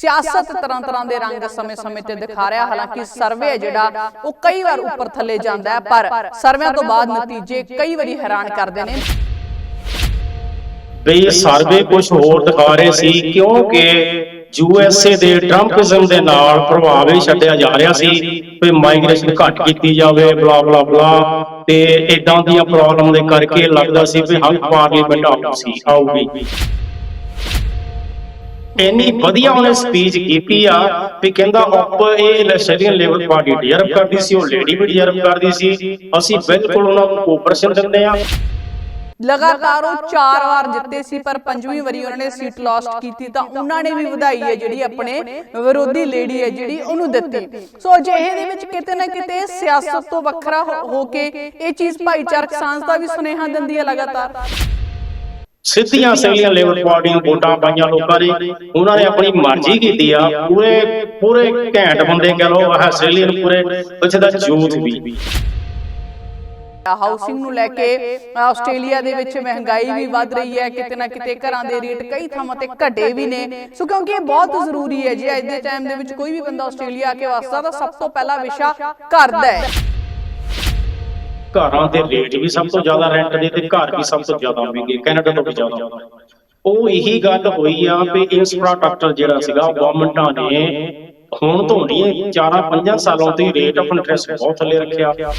ਸਿਆਸਤ ਤਰ੍ਹਾਂ ਤਰ੍ਹਾਂ ਦੇ ਰੰਗ ਸਮੇਂ-ਸਮੇਂ ਤੇ ਦਿਖਾ ਰਿਹਾ। ਹਾਲਾਂਕਿ ਸਰਵੇ ਹੈ ਜਿਹੜਾ ਉਹ ਕਈ ਵਾਰ ਉੱਪਰ ਥੱਲੇ ਜਾਂਦਾ ਹੈ ਪਰ ਸਰਵਿਆਂ ਤੋਂ ਬਾਅਦ ਨਤੀਜੇ ਕਈ ਵਾਰੀ ਹੈਰਾਨ ਕਰਦੇ ਨੇ। ਬਈ ਸਰਵੇ ਕੁਝ ਹੋਰ ਦਿਖਾ ਰਹੇ ਸੀ ਕਿਉਂਕਿ ਯੂਐਸਏ ਦੇ ਟਰੰਪਿਜ਼ਮ ਦੇ ਨਾਲ ਪ੍ਰਭਾਵ ਇਹ ਛੱਡਿਆ ਜਾ ਰਿਹਾ ਸੀ ਵੀ ਮਾਈਗ੍ਰੇਸ਼ਨ ਘੱਟ ਕੀਤੀ ਜਾਵੇ ਬਲਾ ਬਲਾ ਬਲਾ ਤੇ ਇਦਾਂ ਦੀਆਂ ਪ੍ਰੋਬਲਮ ਦੇ ਕਰਕੇ ਲੱਗਦਾ ਸੀ ਵੀ ਹੰਗ ਪਾਰਲੀਮੈਂਟ ਆਊ ਸੀ। ਆਊਗੀ। ਇੰਨੀ ਵਧੀਆ ਉਹਨੇ ਸਪੀਚ ਕੀਤੀ ਆ ਵੀ ਕਹਿੰਦਾ ਆਪ ਇਹ ਲੈਸਰੀਅਨ ਲੇਬਰ ਪਾਰਟੀ ਡਿਜ਼ਰਵ ਕਰਦੀ ਸੀ, ਉਹ ਲੇਡੀ ਵੀ ਡਿਜ਼ਰਵ ਕਰਦੀ ਸੀ, ਅਸੀਂ ਬਿਲਕੁਲ ਉਹਨਾਂ ਨੂੰ ਕੋਆਪਰੇਸ਼ਨ ਦਿੰਦੇ ਆ ਲਗਾਤਾਰ ਉਹ ਚਾਰ ਵਾਰ ਜਿੱਤੇ ਸੀ, ਪਰ ਪੰਜਵੀਂ ਵਾਰੀ ਉਹਨਾਂ ਨੇ ਸੀਟ ਲਾਸਟ ਕੀਤੀ ਤਾਂ ਉਹਨਾਂ ਨੇ ਵੀ ਵਧਾਈ ਹੈ ਜਿਹੜੀ ਆਪਣੇ ਵਿਰੋਧੀ ਲੇਡੀ ਹੈ ਜਿਹੜੀ ਉਹਨੂੰ ਦਿੱਤੀ। ਸੋ ਅਜਿਹੇ ਦੇ ਵਿੱਚ ਕਿਤੇ ਨਾ ਕਿਤੇ ਸਿਆਸਤ ਤੋਂ ਵੱਖਰਾ ਹੋ- ਹੋ ਕੇ ਇਹ ਚੀਜ਼ ਭਾਈਚਾਰਕ ਸਾਂਝ ਦਾ ਵੀ ਸੁਨੇਹਾ ਦਿੰਦੀ ਹੈ ਲਗਾਤਾਰ। ਸਿੱਧੀਆਂ ਸਿਵਲੀਅਨ ਲੇਬਰ ਪਾਰਟੀ ਨੂੰ ਵੋਟਾਂ ਪਾਈਆਂ ਲੋਕਾਂ ਨੇ ਉਹਨਾਂ ਨੇ ਆਪਣੀ ਮਰਜ਼ੀ ਕੀਤੀ ਆ ਪੂਰੇ ਪੂਰੇ ਘੈਂਟ ਬੰਦੇ ਕਹ ਲੋ ਆਹ ਸਿਵਲੀਅਨ ਪੂਰੇ ਉੱਥੇ ਦਾ ਯੂਥ ਵੀ। ਹਾਊਸਿੰਗ ਨੂੰ ਲੈ ਕੇ ਆਸਟ੍ਰੇਲੀਆ ਦੇ ਵਿੱਚ ਮਹਿੰਗਾਈ ਵੀ ਵੱਧ ਰਹੀ ਹੈ ਕਿਤੇ ਨਾ ਕਿਤੇ ਘਰਾਂ ਦੇ ਰੇਟ ਕਈ ਥਾਵਾਂ ਤੇ ਘਟੇ ਵੀ ਨੇ। ਸੋ ਕਿਉਂਕਿ ਇਹ ਬਹੁਤ ਜ਼ਰੂਰੀ ਹੈ ਜੀ ਅੱਜ ਦੇ ਟਾਈਮ ਦੇ ਵਿੱਚ ਕੋਈ ਵੀ ਬੰਦਾ ਆਸਟ੍ਰੇਲੀਆ ਆ ਕੇ ਵਸਦਾ ਤਾਂ ਸਭ ਤੋਂ ਪਹਿਲਾ ਵਿਸ਼ਾ ਘਰ ਦਾ ਹੈ। ਘਰਾਂ ਦੇ ਰੇਟ ਵੀ ਸਭ ਤੋਂ ਜ਼ਿਆਦਾ ਰੈਂਟ ਦੇ ਤੇ ਘਰ ਵੀ ਸਭ ਤੋਂ ਜ਼ਿਆਦਾ ਮਹਿੰਗੇ ਕੈਨੇਡਾ ਤੋਂ ਵੀ ਜ਼ਿਆਦਾ। ਉਹ ਇਹੀ ਗੱਲ ਹੋਈ ਆ ਵੀ ਇਨਫਰਾਸਟ੍ਰਕਚਰ ਜਿਹੜਾ ਸੀਗਾ ਗਵਰਨਮੈਂਟਾਂ ਨੇ ਹੁਣ ਤੋਂ ਨਹੀਂ 4-5 ਸਾਲਾਂ ਤੋਂ ਹੀ ਰੇਟ ਆਫ ਇੰਟਰਸਟ ਬਹੁਤ ਥੱਲੇ ਰੱਖਿਆ।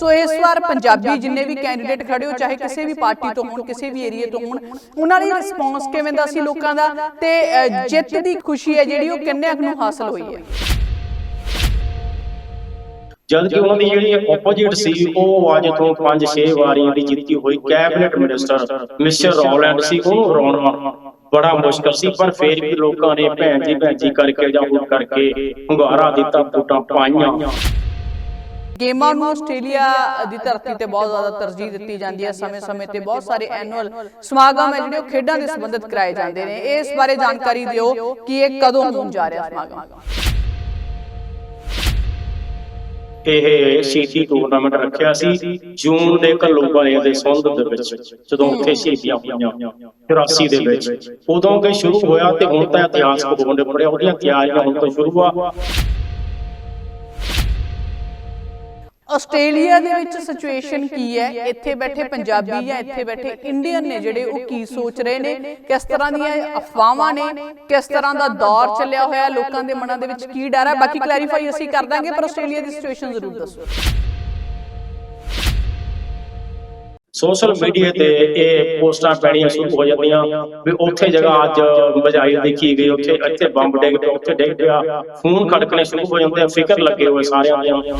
ਸੋ ਇਸ ਵਾਰ ਪੰਜਾਬੀ ਜਿੰਨੇ ਵੀ ਕੈਂਡੀਡੇਟ ਖੜੇ ਹੋ ਚਾਹੇ ਕਿਸੇ ਵੀ ਪਾਰਟੀ ਤੋਂ ਹੋਣ ਕਿਸੇ ਵੀ ਏਰੀਆ ਤੋਂ ਹੋਣ ਉਹਨਾਂ ਦੀ ਰਿਸਪੌਂਸ ਕਿਵੇਂ ਦਾ ਸੀ ਲੋਕਾਂ ਦਾ? ਤੇ ਜਿੱਤ ਦੀ ਖੁਸ਼ੀ ਹੈ ਜਿਹੜੀ ਉਹ ਕਿੰਨੇ ਨੂੰ ਹਾਸਲ ਹੋਈ ਹੈ? ਜਦ ਕਿ ਉਹਨਾਂ ਦੀ ਜਿਹੜੀ ਆਪੋਜੀਟ ਸੀ, ਉਹ ਅੱਜ ਤੋਂ 5-6 ਵਾਰੀਆਂ ਦੀ ਜਿੱਤੀ ਹੋਈ ਕੈਬਨਿਟ ਮਿਨਿਸਟਰ ਮਿਸਟਰ ਰੋਲੈਂਡ ਸੀ ਉਹਨੂੰ ਹਰਾਉਣਾ ਬੜਾ ਮੁਸ਼ਕਲ ਸੀ, ਪਰ ਫੇਰ ਵੀ ਲੋਕਾਂ ਨੇ ਭੈਣ ਜੀ ਭੈਣ ਜੀ ਕਰਕੇ ਜਾਂ ਹੋਰ ਕਰਕੇ ਹੁੰਗਾਰਾ ਦਿੱਤਾ, ਵੋਟਾਂ ਪਾਈਆਂ। ਗੇਮਾਂ ਨੂੰ ਆਸਟ੍ਰੇਲੀਆ ਦੀ ਧਰਤੀ ਤੇ ਬਹੁਤ ਜ਼ਿਆਦਾ ਤਰਜੀਹ ਦਿੱਤੀ ਜਾਂਦੀ ਹੈ। ਸਮੇਂ-ਸਮੇਂ ਤੇ ਬਹੁਤ ਸਾਰੇ ਐਨੂਅਲ ਸਮਾਗਮ ਹੈ, ਜਿਹੜੇ ਉਹ ਖੇਡਾਂ ਦੇ ਸੰਬੰਧਿਤ ਕਰਾਏ ਜਾਂਦੇ ਨੇ। ਇਸ ਬਾਰੇ ਜਾਣਕਾਰੀ ਦਿਓ ਕਿ ਇਹ ਕਦੋਂ ਹੋਣ ਜਾ ਰਿਹਾ ਸਮਾਗਮ? ਇਹ ਸ਼ਹੀਦੀ ਟੂਰਨਾਮੈਂਟ ਰੱਖਿਆ ਸੀ ਜੂਨ ਦੇ ਘੱਲੂਘਾਰੇ ਦੇ ਸੰਧ ਦੇ ਵਿੱਚ ਜਦੋਂ ਉੱਥੇ ਸ਼ਹੀਦੀਆਂ ਹੋਈਆਂ 84 ਦੇ ਵਿੱਚ। ਉਦੋਂ ਕਿ ਸ਼ੁਰੂ ਹੋਇਆ ਤੇ ਹੁਣ ਤਾਂ ਇਤਿਹਾਸ ਕੋ ਦੇ ਪੜਿਆ ਉਹਦੀਆਂ ਤਿਆਰੀਆਂ ਹੁਣ ਤੋਂ ਸ਼ੁਰੂ ਆ। ਆਸਟ੍ਰੇਲੀਆ ਦੇ ਵਿੱਚ ਸਿਚੁਏਸ਼ਨ ਕੀ ਹੈ? ਇੱਥੇ ਬੈਠੇ ਪੰਜਾਬੀ ਜਾਂ ਇੱਥੇ ਬੈਠੇ ਇੰਡੀਅਨ ਨੇ ਜਿਹੜੇ ਉਹ ਕੀ ਸੋਚ ਰਹੇ ਨੇ ਕਿਸ ਤਰ੍ਹਾਂ ਦੀਆਂ ਇਹ ਅਫਵਾਹਾਂ ਨੇ ਕਿਸ ਤਰ੍ਹਾਂ ਦਾ ਦੌਰ ਚੱਲਿਆ ਹੋਇਆ ਲੋਕਾਂ ਦੇ ਮਨਾਂ ਦੇ ਵਿੱਚ ਕੀ ਡਰ ਹੈ? ਬਾਕੀ ਕਲੈਰੀਫਾਈ ਅਸੀਂ ਕਰ ਦਾਂਗੇ ਪਰ ਆਸਟ੍ਰੇਲੀਆ ਦੀ ਸਿਚੁਏਸ਼ਨ ਜ਼ਰੂਰ ਦੱਸੋ। ਸੋਸ਼ਲ ਮੀਡੀਆ ਤੇ ਇਹ ਪੋਸਟਾਂ ਪੈਣੀਆਂ ਸ਼ੁਰੂ ਹੋ ਜਾਂਦੀਆਂ ਵੀ ਉੱਥੇ ਜਗ੍ਹਾ ਅੱਜ ਬਜਾਈ ਦੇਖੀ ਗਈ ਉੱਥੇ ਇੱਥੇ ਬੰਬ ਡਿੱਗ ਪਿਆ ਉੱਥੇ ਡਿੱਗ ਪਿਆ ਖੂਨ ਖੜਕਣੇ ਸ਼ੁਰੂ ਹੋ ਜਾਂਦੇ ਆ ਫਿਕਰ ਲੱਗੇ ਹੋਏ ਸਾਰਿਆਂ ਦੇ।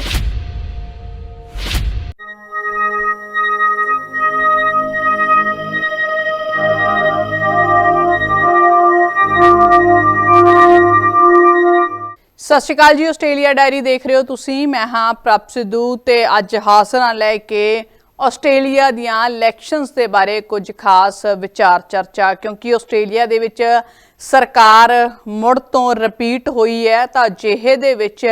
ਸਤਿ ਸ਼੍ਰੀ ਅਕਾਲ ਜੀ, ਆਸਟ੍ਰੇਲੀਆ ਡਾਇਰੀ ਦੇਖ ਰਹੇ ਹੋ ਤੁਸੀਂ। ਮੈਂ ਹਾਂ ਪ੍ਰਭ ਸਿੱਧੂ ਤੇ ਅੱਜ ਹਾਜ਼ਰ ਹਾਂ ਲੈ ਕੇ ਆਸਟ੍ਰੇਲੀਆ ਦੀਆਂ ਇਲੈਕਸ਼ਨਸ ਦੇ ਬਾਰੇ ਕੁਝ ਖਾਸ ਵਿਚਾਰ ਚਰਚਾ, ਕਿਉਂਕਿ ਆਸਟ੍ਰੇਲੀਆ ਦੇ ਵਿੱਚ ਸਰਕਾਰ ਮੁੜ ਤੋਂ ਰਿਪੀਟ ਹੋਈ ਹੈ, ਤਾਂ ਅਜਿਹੇ ਦੇ ਵਿੱਚ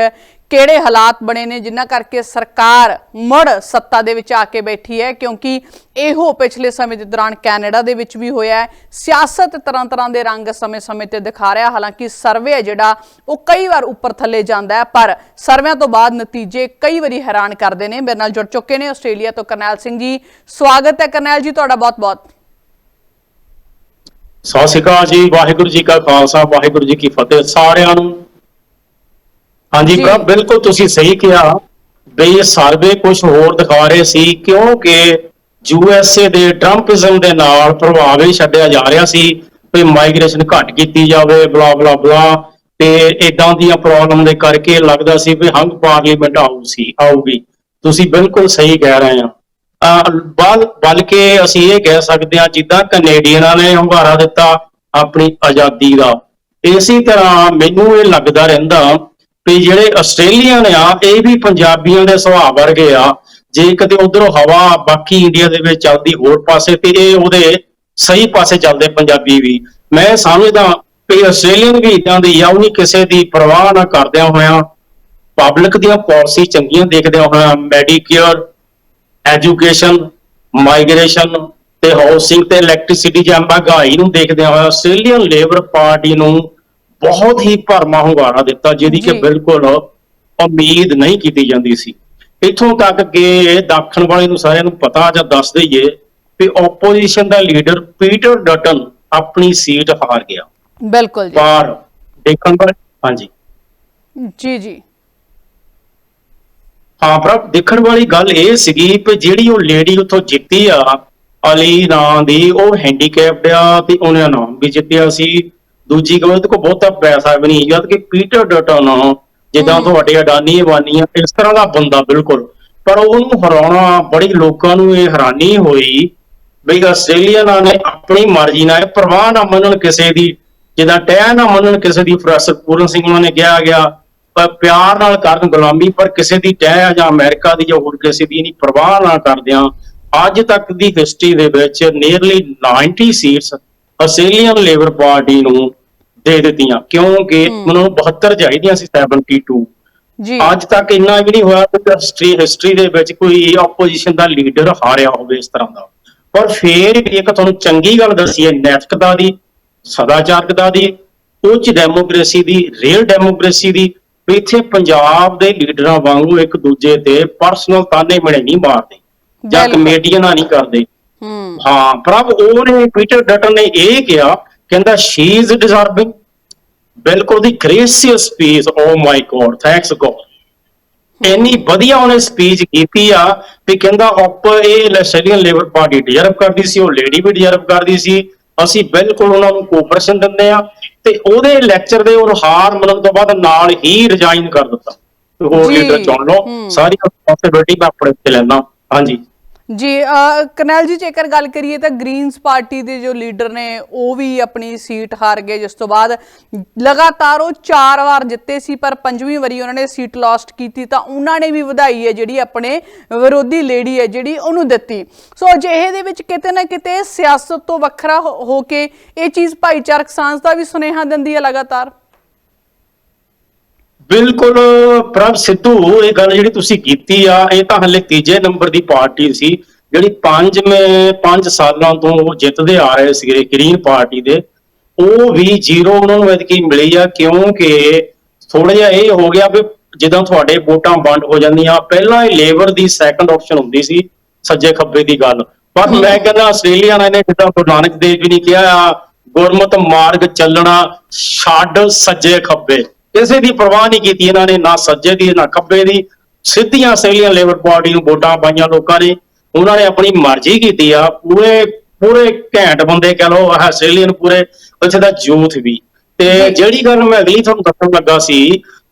ਕਿਹੜੇ ਹਾਲਾਤ ਬਣੇ ਨੇ, ਜਿਨ੍ਹਾਂ ਕਰਕੇ ਸਰਕਾਰ ਮੁੜ ਸੱਤਾ ਦੇ ਵਿੱਚ ਆ ਕੇ ਬੈਠੀ ਹੈ, ਕਿਉਂਕਿ ਇਹੋ ਪਿਛਲੇ ਸਮੇਂ ਦੇ ਦੌਰਾਨ ਕੈਨੇਡਾ ਦੇ ਵਿੱਚ ਵੀ ਹੋਇਆ ਹੈ। ਸਿਆਸਤ ਤਰ੍ਹਾਂ ਤਰ੍ਹਾਂ ਦੇ ਰੰਗ ਸਮੇਂ-ਸਮੇਂ ਤੇ ਦਿਖਾ ਰਿਹਾ ਹਾਲਾਂਕਿ ਸਰਵੇ ਹੈ ਜਿਹੜਾ, ਉਹ ਕਈ ਵਾਰ ਉੱਪਰ ਥੱਲੇ ਜਾਂਦਾ ਹੈ, ਪਰ ਸਰਵਿਆਂ ਤੋਂ ਬਾਅਦ ਨਤੀਜੇ ਕਈ ਵਾਰੀ ਹੈਰਾਨ ਕਰਦੇ ਨੇ। ਮੇਰੇ ਨਾਲ ਜੁੜ ਚੁੱਕੇ ਨੇ ਆਸਟ੍ਰੇਲੀਆ ਤੋਂ ਕਰਨੈਲ ਸਿੰਘ ਜੀ। ਸਵਾਗਤ ਹੈ ਕਰਨੈਲ ਜੀ, ਤੁਹਾਡਾ ਬਹੁਤ-ਬਹੁਤ। ਸਤਿ ਸ਼੍ਰੀ ਅਕਾਲ ਜੀ, ਵਾਹਿਗੁਰੂ ਜੀ ਕਾ ਖਾਲਸਾ, ਵਾਹਿਗੁਰੂ ਜੀ ਕੀ ਫਤਿਹ। ਸਾਰਿਆਂ ਨੂੰ ਹਾਂਜੀ ਜੀ। ਪ੍ਰਭ ਬਿਲਕੁਲ ਤੁਸੀਂ ਸਹੀ ਕਿਹਾ ਬਈ ਇਹ ਸਰਵੇ ਕੁਝ ਹੋਰ ਦਿਖਾ ਰਹੇ ਸੀ ਕਿਉਂਕਿ ਯੂਐਸਏ ਦੇ ਟਰੰਪਿਜ਼ਮ ਦੇ ਨਾਲ ਪ੍ਰਭਾਵ ਇਹ ਛੱਡਿਆ ਜਾ ਰਿਹਾ ਸੀ ਵੀ ਮਾਈਗ੍ਰੇਸ਼ਨ ਘੱਟ ਕੀਤੀ ਜਾਵੇ ਬਲਾ ਬਲਾ ਬਲਾ ਤੇ ਇਦਾਂ ਦੀਆਂ ਪ੍ਰੋਬਲਮ ਦੇ ਕਰਕੇ ਲੱਗਦਾ ਸੀ ਵੀ ਹੰਗ ਪਾਰਲੀਮੈਂਟ ਆਊ ਸੀ ਆਊਗੀ ਤੁਸੀਂ ਬਿਲਕੁਲ ਸਹੀ ਕਹਿ ਰਹੇ ਆ ਅਹ ਬਲ ਬਲਕਿ ਅਸੀਂ ਇਹ ਕਹਿ ਸਕਦੇ ਹਾਂ ਜਿੱਦਾਂ ਕੈਨੇਡੀਅਨਾਂ ਨੇ ਹੰਗਾਰਾ ਦਿੱਤਾ ਆਪਣੀ ਆਜ਼ਾਦੀ ਦਾ ਇਸੇ ਤਰ੍ਹਾਂ ਮੈਨੂੰ ਇਹ ਲੱਗਦਾ ਰਹਿੰਦਾ ਵੀ ਜਿਹੜੇ ਆਸਟ੍ਰੇਲੀਅਨ ਆ, ਇਹ ਵੀ ਪੰਜਾਬੀਆਂ ਦੇ ਸੁਭਾਅ ਵਰਗੇ ਆ। ਜੇ ਕਦੇ ਉਧਰੋਂ ਹਵਾ ਬਾਕੀ ਇੰਡੀਆ ਦੇ ਵਿੱਚ ਚੱਲਦੀ, ਹੋਰ ਪਾਸੇ ਤੇ ਇਹ ਉਹਦੇ ਸਹੀ ਪਾਸੇ ਚੱਲਦੇ ਪੰਜਾਬੀ ਵੀ। ਮੈਂ ਸਮਝਦਾ ਵੀ ਆਸਟ੍ਰੇਲੀਅਨ ਵੀ ਇਦਾਂ ਦੀ ਆ, ਉਹ ਨਹੀਂ ਕਿਸੇ ਦੀ ਪਰਵਾਹ ਨਾ ਕਰਦਿਆਂ ਹੋਇਆਂ ਪਬਲਿਕ ਦੀਆਂ ਪਾਲਿਸੀ ਚੰਗੀਆਂ ਦੇਖਦਿਆਂ ਹੋਇਆਂ ਮੈਡੀਕੇਅਰ ਐਜੂਕੇਸ਼ਨ ਮਾਈਗ੍ਰੇਸ਼ਨ ਤੇ ਹਾਊਸਿੰਗ ਤੇ ਇਲੈਕਟ੍ਰਿਸਿਟੀ ਜਾਂ ਮਹਿੰਗਾਈ ਨੂੰ ਦੇਖਦਿਆਂ ਹੋਏ ਆਸਟ੍ਰੇਲੀਅਨ ਲੇਬਰ ਪਾਰਟੀ ਨੂੰ ਬਹੁਤ ਹੀ ਭਰਮਾ ਹੁੰਗਾਰਾ ਦਿੱਤਾ ਜਿਹਦੀ ਕਿ। ਬਿਲਕੁਲ ਉਮੀਦ ਨਹੀਂ ਕੀਤੀ ਜਾਂਦੀ ਸੀ। ਇੱਥੋਂ ਤੱਕ ਕਿ ਦੱਖਣ ਵਾਲੇ ਨੂੰ ਸਾਰਿਆਂ ਨੂੰ ਪਤਾ ਜਾਂ ਦੱਸ ਦਈਏ ਕਿ ਆਪੋਜੀਸ਼ਨ ਦਾ ਲੀਡਰ ਪੀਟਰ ਡਟਨ ਆਪਣੀ ਸੀਟ ਹਾਰ ਗਿਆ। ਬਿਲਕੁਲ ਜੀ। ਪਰ ਦੇਖਣ ਵਾਲੇ ਹਾਂਜੀ। ਜੀ ਜੀ। ਹਾਂ ਪਰ ਦੇਖਣ ਵਾਲੀ ਗੱਲ ਇਹ ਸੀਗੀ ਕਿ ਜਿਹੜੀ ਉਹ ਲੇਡੀ ਉੱਥੋਂ ਜਿੱਤੀ ਆ ਅਲੀ ਨਾਂ ਦੀ ਉਹ ਹੈਂਡੀਕੈਪਡ ਆ ਤੇ ਉਹਨੇ ਨਾਮ ਵੀ ਜਿੱਤਿਆ ਸੀ। ਦੂਜੀ ਗੱਲ ਉਹਦੇ ਕੋਲ ਬਹੁਤਾ ਪੈਸਾ ਵੀ ਨਹੀਂ ਜਦ ਕਿ ਪੀਟਰ ਡਟਨ ਜਿੱਦਾਂ। ਤੁਹਾਡੇ ਅਡਾਨੀ ਅਬਾਨੀ ਆ ਇਸ ਤਰ੍ਹਾਂ ਦਾ ਬੰਦਾ ਬਿਲਕੁਲ ਪਰ ਉਹਨੂੰ ਹਰਾਉਣਾ ਬੜੀ ਲੋਕਾਂ ਨੂੰ ਇਹ ਹੈਰਾਨੀ ਹੋਈ ਵੀ ਆਸਟ੍ਰੇਲੀਆ ਨੇ ਆਪਣੀ ਮਰਜ਼ੀ ਨਾਲ ਪਰਵਾਹ ਨਾ ਮੰਨਣ ਕਿਸੇ ਦੀ ਜਿੱਦਾਂ ਟਹਿ ਨਾ ਮੰਨਣ ਕਿਸੇ ਦੀ ਪ੍ਰੋਫੈਸਰ ਪੂਰਨ ਸਿੰਘ ਉਹਨਾਂ ਨੇ ਕਿਹਾ ਗਿਆ ਪਰ ਪਿਆਰ ਨਾਲ ਕਰਨ ਗੁਲਾਮੀ ਪਰ ਕਿਸੇ ਦੀ ਟਹਿ ਜਾਂ ਅਮਰੀਕਾ ਦੀ ਜਾਂ ਹੋਰ ਕਿਸੇ ਦੀ ਨਹੀਂ ਪਰਵਾਹ ਨਾ ਕਰਦਿਆਂ ਅੱਜ ਤੱਕ ਦੀ ਹਿਸਟਰੀ ਦੇ ਵਿੱਚ nearly 90 seats Australian Labor party ਨੂੰ ਦੇ ਦਿੱਤੀਆਂ ਕਿਉਂਕਿ ਹਮ। ਉਹਨਾਂ ਨੂੰ 72 ਚਾਹੀਦੀਆਂ ਸੀ 72 ਜੀ। ਅੱਜ ਤੱਕ ਇੰਨਾ ਵੀ ਨਹੀਂ ਹੋਇਆ ਕਿ ਹਿਸਟਰੀ ਹਿਸਟਰੀ ਦੇ ਵਿੱਚ ਕੋਈ ਆਪੋਜੀਸ਼ਨ ਦਾ ਲੀਡਰ ਹਾਰਿਆ ਹੋਵੇ ਇਸ ਤਰ੍ਹਾਂ ਦਾ। ਪਰ ਫੇਰ ਵੀ ਇੱਕ ਤੁਹਾਨੂੰ ਚੰਗੀ ਗੱਲ ਦੱਸੀ ਹੈ ਨੈਤਿਕਤਾ ਦੀ ਸਦਾਚਾਰਕਤਾ ਦੀ ਉੱਚ ਡੈਮੋਕ੍ਰੇਸੀ ਦੀ ਰੀਅਲ ਡੈਮੋਕ੍ਰੇਸੀ ਦੀ ਇੱਥੇ ਪੰਜਾਬ ਦੇ ਲੀਡਰਾਂ ਵਾਂਗੂ ਇੱਕ ਦੂਜੇ ਤੇ ਪਰਸਨਲ ਤਾਨੇ ਮਿਹਣੇ ਨਹੀਂ ਮਾਰਦੇ ਜਾਂ। ਕਮੇਡੀਆਂ ਨਹੀਂ ਕਰਦੇ। ਹੂੰ। ਹਾਂ ਪ੍ਰਭ ਉਹਨੇ ਪੀਟਰ ਡਟਨ ਨੇ ਇਹ ਕਿਹਾ ਕਹਿੰਦਾ ਸ਼ੀ ਇਜ਼ ਡਿਜ਼ਰਵਿੰਗ ਬਿਲਕੁਲ the gracious speech oh my God thanks God ਇੰਨੀ ਵਧੀਆ ਉਹਨੇ ਸਪੀਚ ਕੀਤੀ ਆ ਵੀ ਕਹਿੰਦਾ ਆਪ ਇਹ ਆਸਟ੍ਰੇਲੀਅਨ ਲੇਬਰ ਪਾਰਟੀ ਡਿਜ਼ਰਵ ਕਰਦੀ ਸੀ ਉਹ ਲੇਡੀ ਵੀ ਡਿਜ਼ਰਵ ਕਰਦੀ ਸੀ। ਅਸੀਂ ਬਿਲਕੁਲ ਉਹਨਾਂ ਨੂੰ ਕੋਆਪਰੇਸ਼ਨ ਦਿੰਦੇ ਆ ਤੇ ਉਹਦੇ ਲੈਕਚਰ ਦੇ ਉਹ ਹਾਰ ਮੰਨਣ ਤੋਂ ਬਾਅਦ ਨਾਲ ਹੀ ਰਿਜ਼ਾਈਨ ਕਰ ਦਿੱਤਾ। ਤੇ ਹੋਰ ਲੀਡਰ ਚੁਣ ਲਓ। ਸਾਰੀ ਰਿਸਪੌਂਸਿਬਿਲਟੀ ਮੈਂ ਆਪਣੇ ਉੱਤੇ ਲੈਣਾ ਹਾਂਜੀ। ਜੀ ਅਹ, ਕਰਨੈਲ ਜੀ ਜੇਕਰ ਗੱਲ ਕਰੀਏ ਤਾਂ ਗ੍ਰੀਨਸ ਪਾਰਟੀ ਦੇ ਜੋ ਲੀਡਰ ਨੇ ਉਹ ਵੀ ਆਪਣੀ ਸੀਟ ਹਾਰ ਗਏ। ਜਿਸ ਤੋਂ ਬਾਅਦ ਲਗਾਤਾਰ ਉਹ ਚਾਰ ਵਾਰ ਜਿੱਤੇ ਸੀ ਪਰ ਪੰਜਵੀਂ ਵਾਰੀ ਉਹਨਾਂ ਨੇ ਸੀਟ ਲਾਸਟ ਕੀਤੀ ਤਾਂ ਉਹਨਾਂ ਨੇ ਵੀ ਵਧਾਈ ਹੈ ਜਿਹੜੀ ਆਪਣੇ ਵਿਰੋਧੀ ਲੇਡੀ ਹੈ ਜਿਹੜੀ ਉਹਨੂੰ ਦਿੱਤੀ। ਸੋ ਅਜਿਹੇ ਦੇ ਵਿੱਚ ਕਿਤੇ ਨਾ ਕਿਤੇ ਸਿਆਸਤ ਤੋਂ ਵੱਖਰਾ ਹੋ ਹੋ ਕੇ ਇਹ ਚੀਜ਼ ਭਾਈਚਾਰਕ ਸਾਂਝ ਦਾ ਵੀ ਸੁਨੇਹਾ ਦਿੰਦੀ ਹੈ ਲਗਾਤਾਰ। ਬਿਲਕੁਲ ਪ੍ਰਭ ਸਿੱਧੂ ਇਹ ਗੱਲ ਜਿਹੜੀ ਤੁਸੀਂ ਕੀਤੀ ਆ ਇਹ ਤਾਂ ਹਲੇ ਤੀਜੇ ਨੰਬਰ ਦੀ ਪਾਰਟੀ ਸੀ ਜਿਹੜੀ ਪੰਜਵੇਂ ਪੰਜ ਸਾਲਾਂ ਤੋਂ ਉਹ ਜਿੱਤਦੇ ਆ ਰਹੇ ਸੀਗੇ ਗ੍ਰੀਨ ਪਾਰਟੀ ਦੇ। ਉਹ ਵੀ ਜ਼ੀਰੋ ਉਹਨਾਂ ਨੂੰ ਐਤਕੀ ਮਿਲੀ ਆ ਕਿਉਂਕਿ ਥੋੜਾ ਜਿਹਾ ਇਹ ਹੋ ਗਿਆ ਵੀ ਜਿੱਦਾਂ ਤੁਹਾਡੇ ਵੋਟਾਂ ਵੰਡ ਹੋ ਜਾਂਦੀਆਂ ਪਹਿਲਾਂ ਇਹ ਲੇਬਰ ਦੀ ਸੈਕੰਡ ਆਪਸ਼ਨ ਹੁੰਦੀ ਸੀ ਸੱਜੇ ਖੱਬੇ ਦੀ ਗੱਲ। ਪਰ ਮੈਂ ਕਹਿੰਦਾ ਆਸਟ੍ਰੇਲੀਆ ਨੇ ਜਿੱਦਾਂ ਗੁਰੂ ਨਾਨਕ ਦੇਵ ਜੀ ਨੇ ਕਿਹਾ ਆ ਗੁਰਮਤ ਮਾਰਗ ਚੱਲਣਾ ਛੱਡ ਸੱਜੇ ਖੱਬੇ। ਕਿਸੇ ਦੀ ਪਰਵਾਹ ਨਹੀਂ ਕੀਤੀ ਇਹਨਾਂ ਨੇ ਨਾ ਸੱਜੇ ਦੀ ਨਾ ਖੱਬੇ ਦੀ। ਸਿੱਧੀਆਂ ਆਸਟ੍ਰੇਲੀਅਨ ਲੇਬਰ ਪਾਰਟੀ ਨੂੰ ਵੋਟਾਂ ਪਾਈਆਂ ਲੋਕਾਂ ਨੇ। ਉਹਨਾਂ ਨੇ ਆਪਣੀ ਮਰਜ਼ੀ ਕੀਤੀ ਆ। ਪੂਰੇ ਪੂਰੇ ਘੈਂਟ ਬੰਦੇ ਕਹ ਲੋ ਆਸਟ੍ਰੇਲੀਅਨ ਪੂਰੇ ਉੱਥੇ ਦਾ ਯੂਥ ਵੀ। ਤੇ ਜਿਹੜੀ ਗੱਲ ਮੈਂ ਅਗਲੀ ਤੁਹਾਨੂੰ ਦੱਸਣ ਲੱਗਾ ਸੀ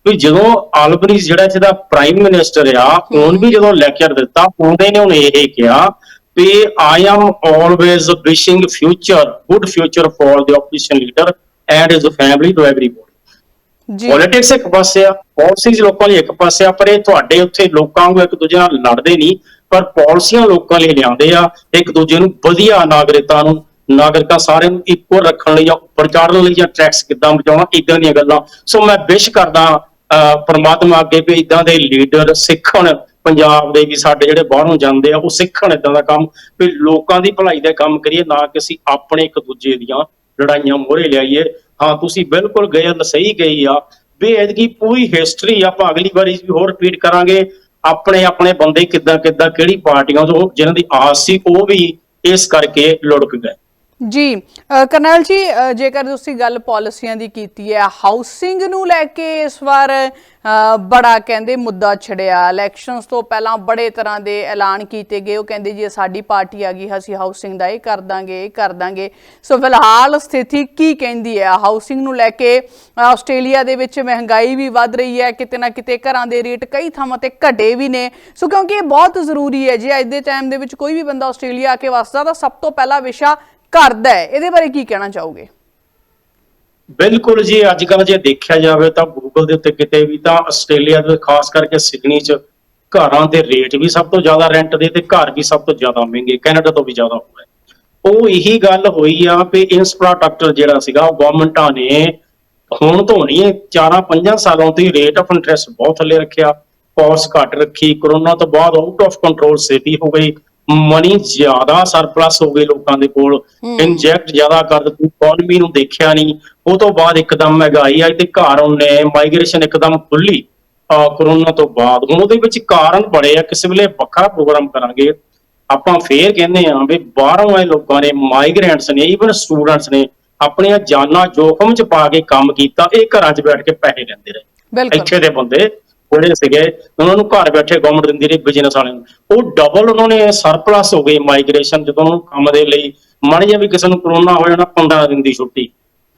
ਵੀ ਜਦੋਂ ਆਲਬਨੀਜ਼ ਜਿਹੜਾ ਇੱਥੇ ਦਾ ਪ੍ਰਾਈਮ ਮਿਨਿਸਟਰ ਆ ਉਹਨ ਵੀ ਜਦੋਂ ਲੈਕਚਰ ਦਿੱਤਾ ਉਹਦੇ ਨੇ ਉਹਨੇ ਇਹ ਕਿਹਾ ਵੀ I am always wishing future good future for the opposition leader and his family to everybody ਜੀ। ਪੋਲਿਟਿਕਸ ਇੱਕ ਪਾਸੇ ਆ ਪਾਲਿਸੀਜ਼ ਲੋਕਾਂ ਲਈ ਇੱਕ ਪਾਸੇ ਆ ਪਰ ਇਹ ਤੁਹਾਡੇ ਉੱਥੇ ਲੋਕਾਂ ਨੂੰ ਇੱਕ ਦੂਜੇ ਨਾਲ ਲੜਦੇ ਨਹੀਂ ਪਰ ਪਾਲਿਸੀਆਂ ਲੋਕਾਂ ਲਈ ਲਿਆਉਂਦੇ ਆ ਇੱਕ ਦੂਜੇ ਨੂੰ ਵਧੀਆ ਨਾਗਰਿਕਤਾ ਨੂੰ ਨਾਗਰਿਕਾਂ ਸਾਰੇ ਨੂੰ ਇਕੁਅਲ ਰੱਖਣ ਲਈ ਜਾਂ ਉੱਪਰ ਚਾੜਨ ਲਈ ਜਾਂ ਟੈਕਸ ਕਿੱਦਾਂ ਬਚਾਉਣਾ ਇਦਾਂ ਦੀਆਂ ਗੱਲਾਂ। ਸੋ ਮੈਂ ਵਿਸ਼ ਕਰਦਾ ਅਹ, ਪ੍ਰਮਾਤਮਾ ਅੱਗੇ ਵੀ ਇਦਾਂ ਦੇ ਲੀਡਰ ਸਿੱਖਣ ਪੰਜਾਬ ਦੇ ਵੀ ਸਾਡੇ ਜਿਹੜੇ ਬਾਹਰੋਂ ਜਾਂਦੇ ਆ ਉਹ ਸਿੱਖਣ ਇਦਾਂ ਦਾ ਕੰਮ ਵੀ ਲੋਕਾਂ ਦੀ ਭਲਾਈ ਦਾ ਕੰਮ ਕਰੀਏ ਨਾ ਕਿ ਅਸੀਂ ਆਪਣੇ ਇੱਕ ਦੂਜੇ ਦੀਆਂ ਲੜਾਈਆਂ ਮੋਹਰੇ ਲਿਆਈਏ। ਹਾਂ, ਤੁਸੀਂ ਬਿਲਕੁਲ ਗੱਲ ਸਹੀ ਗਈ ਆ। ਵੀ ਪੂਰੀ ਹਿਸਟਰੀ ਆਪਾਂ ਅਗਲੀ ਵਾਰੀ ਵੀ ਹੋਰ ਰਿਪੀਟ ਕਰਾਂਗੇ। ਆਪਣੇ ਆਪਣੇ ਬੰਦੇ ਕਿੱਦਾਂ ਕਿੱਦਾਂ, ਕਿਹੜੀ ਪਾਰਟੀਆਂ ਤੋਂ, ਜਿਹਨਾਂ ਦੀ ਆਸ ਸੀ, ਉਹ ਵੀ ਇਸ ਕਰਕੇ ਲੁੜਕ ਗਏ। ਜੀ ਅ, ਕਰਨੈਲ ਜੀ ਜੇਕਰ ਤੁਸੀਂ ਗੱਲ ਪਾਲਿਸੀਆਂ ਦੀ ਕੀਤੀ ਹੈ ਹਾਊਸਿੰਗ ਨੂੰ ਲੈ ਕੇ ਇਸ ਵਾਰ ਬੜਾ ਕਹਿੰਦੇ ਮੁੱਦਾ ਛੜਿਆ। ਇਲੈਕਸ਼ਨਸ ਤੋਂ ਪਹਿਲਾਂ ਬੜੇ ਤਰ੍ਹਾਂ ਦੇ ਐਲਾਨ ਕੀਤੇ ਗਏ। ਉਹ ਕਹਿੰਦੇ ਜੀ ਸਾਡੀ ਪਾਰਟੀ ਆ ਗਈ ਅਸੀਂ ਹਾਊਸਿੰਗ ਦਾ ਇਹ ਕਰ ਦਾਂਗੇ ਇਹ ਕਰ ਦਾਂਗੇ। ਸੋ ਫਿਲਹਾਲ ਸਥਿਤੀ ਕੀ ਕਹਿੰਦੀ ਹੈ? ਹਾਊਸਿੰਗ ਨੂੰ ਲੈ ਕੇ ਆਸਟ੍ਰੇਲੀਆ ਦੇ ਵਿੱਚ ਮਹਿੰਗਾਈ ਵੀ ਵੱਧ ਰਹੀ ਹੈ। ਕਿਤੇ ਨਾ ਕਿਤੇ ਘਰਾਂ ਦੇ ਰੇਟ ਕਈ ਥਾਵਾਂ ਤੇ ਘਟੇ ਵੀ ਨੇ। ਸੋ ਕਿਉਂਕਿ ਇਹ ਬਹੁਤ ਜ਼ਰੂਰੀ ਹੈ ਜੇ ਅੱਜ ਦੇ ਟਾਈਮ ਦੇ ਵਿੱਚ ਕੋਈ ਵੀ ਬੰਦਾ ਆਸਟ੍ਰੇਲੀਆ ਆ ਕੇ ਵਸਦਾ ਤਾਂ ਸਭ ਤੋਂ ਪਹਿਲਾ ਵਿਸ਼ਾ ਘਰ ਹੈ, ਇਹਦੇ ਬਾਰੇ ਕੀ ਕਹਿਣਾ ਚਾਹੋਗੇ? ਬਿਲਕੁਲ ਜੀ ਅੱਜ ਕੱਲ੍ਹ ਜੇ ਦੇਖਿਆ ਜਾਵੇ ਤਾਂ ਗੂਗਲ ਦੇ ਉੱਤੇ ਕਿਤੇ ਵੀ ਤਾਂ ਆਸਟ੍ਰੇਲੀਆ ਦੇ ਖਾਸ ਕਰਕੇ ਸਿਡਨੀ 'ਚ ਘਰਾਂ ਦੇ ਰੇਟ ਵੀ ਸਭ ਤੋਂ ਜ਼ਿਆਦਾ ਰੈਂਟ ਦੇ ਤੇ ਘਰ ਵੀ ਸਭ ਤੋਂ ਜ਼ਿਆਦਾ ਮਹਿੰਗੇ ਕੈਨੇਡਾ ਤੋਂ ਵੀ ਜ਼ਿਆਦਾ ਹੋ ਉਹ ਇਹੀ ਗੱਲ ਹੋਈ ਆ ਵੀ ਇਨਫਰਾਸਟ੍ਰਕਚਰ ਜਿਹੜਾ ਸੀਗਾ, ਉਹ ਗਵਰਨਮੈਂਟਾਂ ਨੇ ਹੁਣ ਤੋਂ ਨਹੀਂ 4-5 ਸਾਲਾਂ ਤੋਂ ਹੀ ਰੇਟ ਆਫ ਇੰਟਰਸਟ ਬਹੁਤ ਥੱਲੇ ਰੱਖਿਆ। ਕਾਸਟ ਘੱਟ ਰੱਖੀ ਕਰੋਨਾ ਤੋਂ ਬਾਅਦ ਆਊਟ ਆਫ ਕੰਟਰੋਲ ਸਥਿਤੀ ਹੋ ਗਈ। ਮਨੀ ਜ਼ਿਆਦਾ ਸਰਪਲਸ ਹੋ ਗਏ ਲੋਕਾਂ ਦੇ ਕੋਲ। ਇੰਜੈਕਟ ਜ਼ਿਆਦਾ ਕਰ ਦਿੱਤੀ ਇਕਨੋਮੀ ਨੂੰ ਦੇਖਿਆ ਨਹੀਂ। ਉਹ ਤੋਂ ਬਾਅਦ ਇੱਕਦਮ ਮਹਿੰਗਾਈ ਆਈ ਤੇ ਘਰ ਉਹਨੇ ਮਾਈਗ੍ਰੇਸ਼ਨ ਇੱਕਦਮ ਖੁੱਲੀ ਆ ਕਰੋਨਾ ਤੋਂ ਬਾਅਦ ਹੁਣ ਉਹਦੇ ਵਿੱਚ ਕਾਰਨ ਬੜੇ ਆ ਕਿਸੇ ਵੇਲੇ ਵੱਖਰਾ ਪ੍ਰੋਗਰਾਮ ਕਰਾਂਗੇ। ਆਪਾਂ ਫੇਰ ਕਹਿੰਦੇ ਆ ਵੀ ਬਾਹਰੋਂ ਆਏ ਲੋਕਾਂ ਨੇ ਮਾਈਗ੍ਰੈਂਟਸ ਨੇ ਈਵਨ ਸਟੂਡੈਂਟਸ ਨੇ ਆਪਣੀਆਂ ਜਾਨਾਂ ਜੋਖਮ 'ਚ ਪਾ ਕੇ ਕੰਮ ਕੀਤਾ ਇਹ ਘਰਾਂ 'ਚ ਬੈਠ ਕੇ ਪੈਸੇ ਲੈਂਦੇ ਰਹੇ। ਇੱਥੇ ਦੇ ਬੰਦੇ ਜਿਹੜੇ ਸੀਗੇ, ਉਹਨਾਂ ਨੂੰ ਘਰ ਬੈਠੇ ਗਵਰਨਮੈਂਟ ਦਿੰਦੀ ਰਹੀ ਬਿਜ਼ਨਸ ਵਾਲਿਆਂ ਨੂੰ। ਉਹ ਡਬਲ ਉਹਨਾਂ ਨੇ ਸਰਪਲਸ ਹੋ ਗਈ ਮਾਈਗ੍ਰੇਸ਼ਨ ਜਦੋਂ ਉਹਨਾਂ ਨੂੰ ਕੰਮ ਦੇ ਲਈ। ਮੰਨ ਜਾ ਵੀ ਕਿਸੇ ਨੂੰ ਕਰੋਨਾ ਹੋ ਜਾਣਾ 15 ਦਿਨ ਦੀ ਛੁੱਟੀ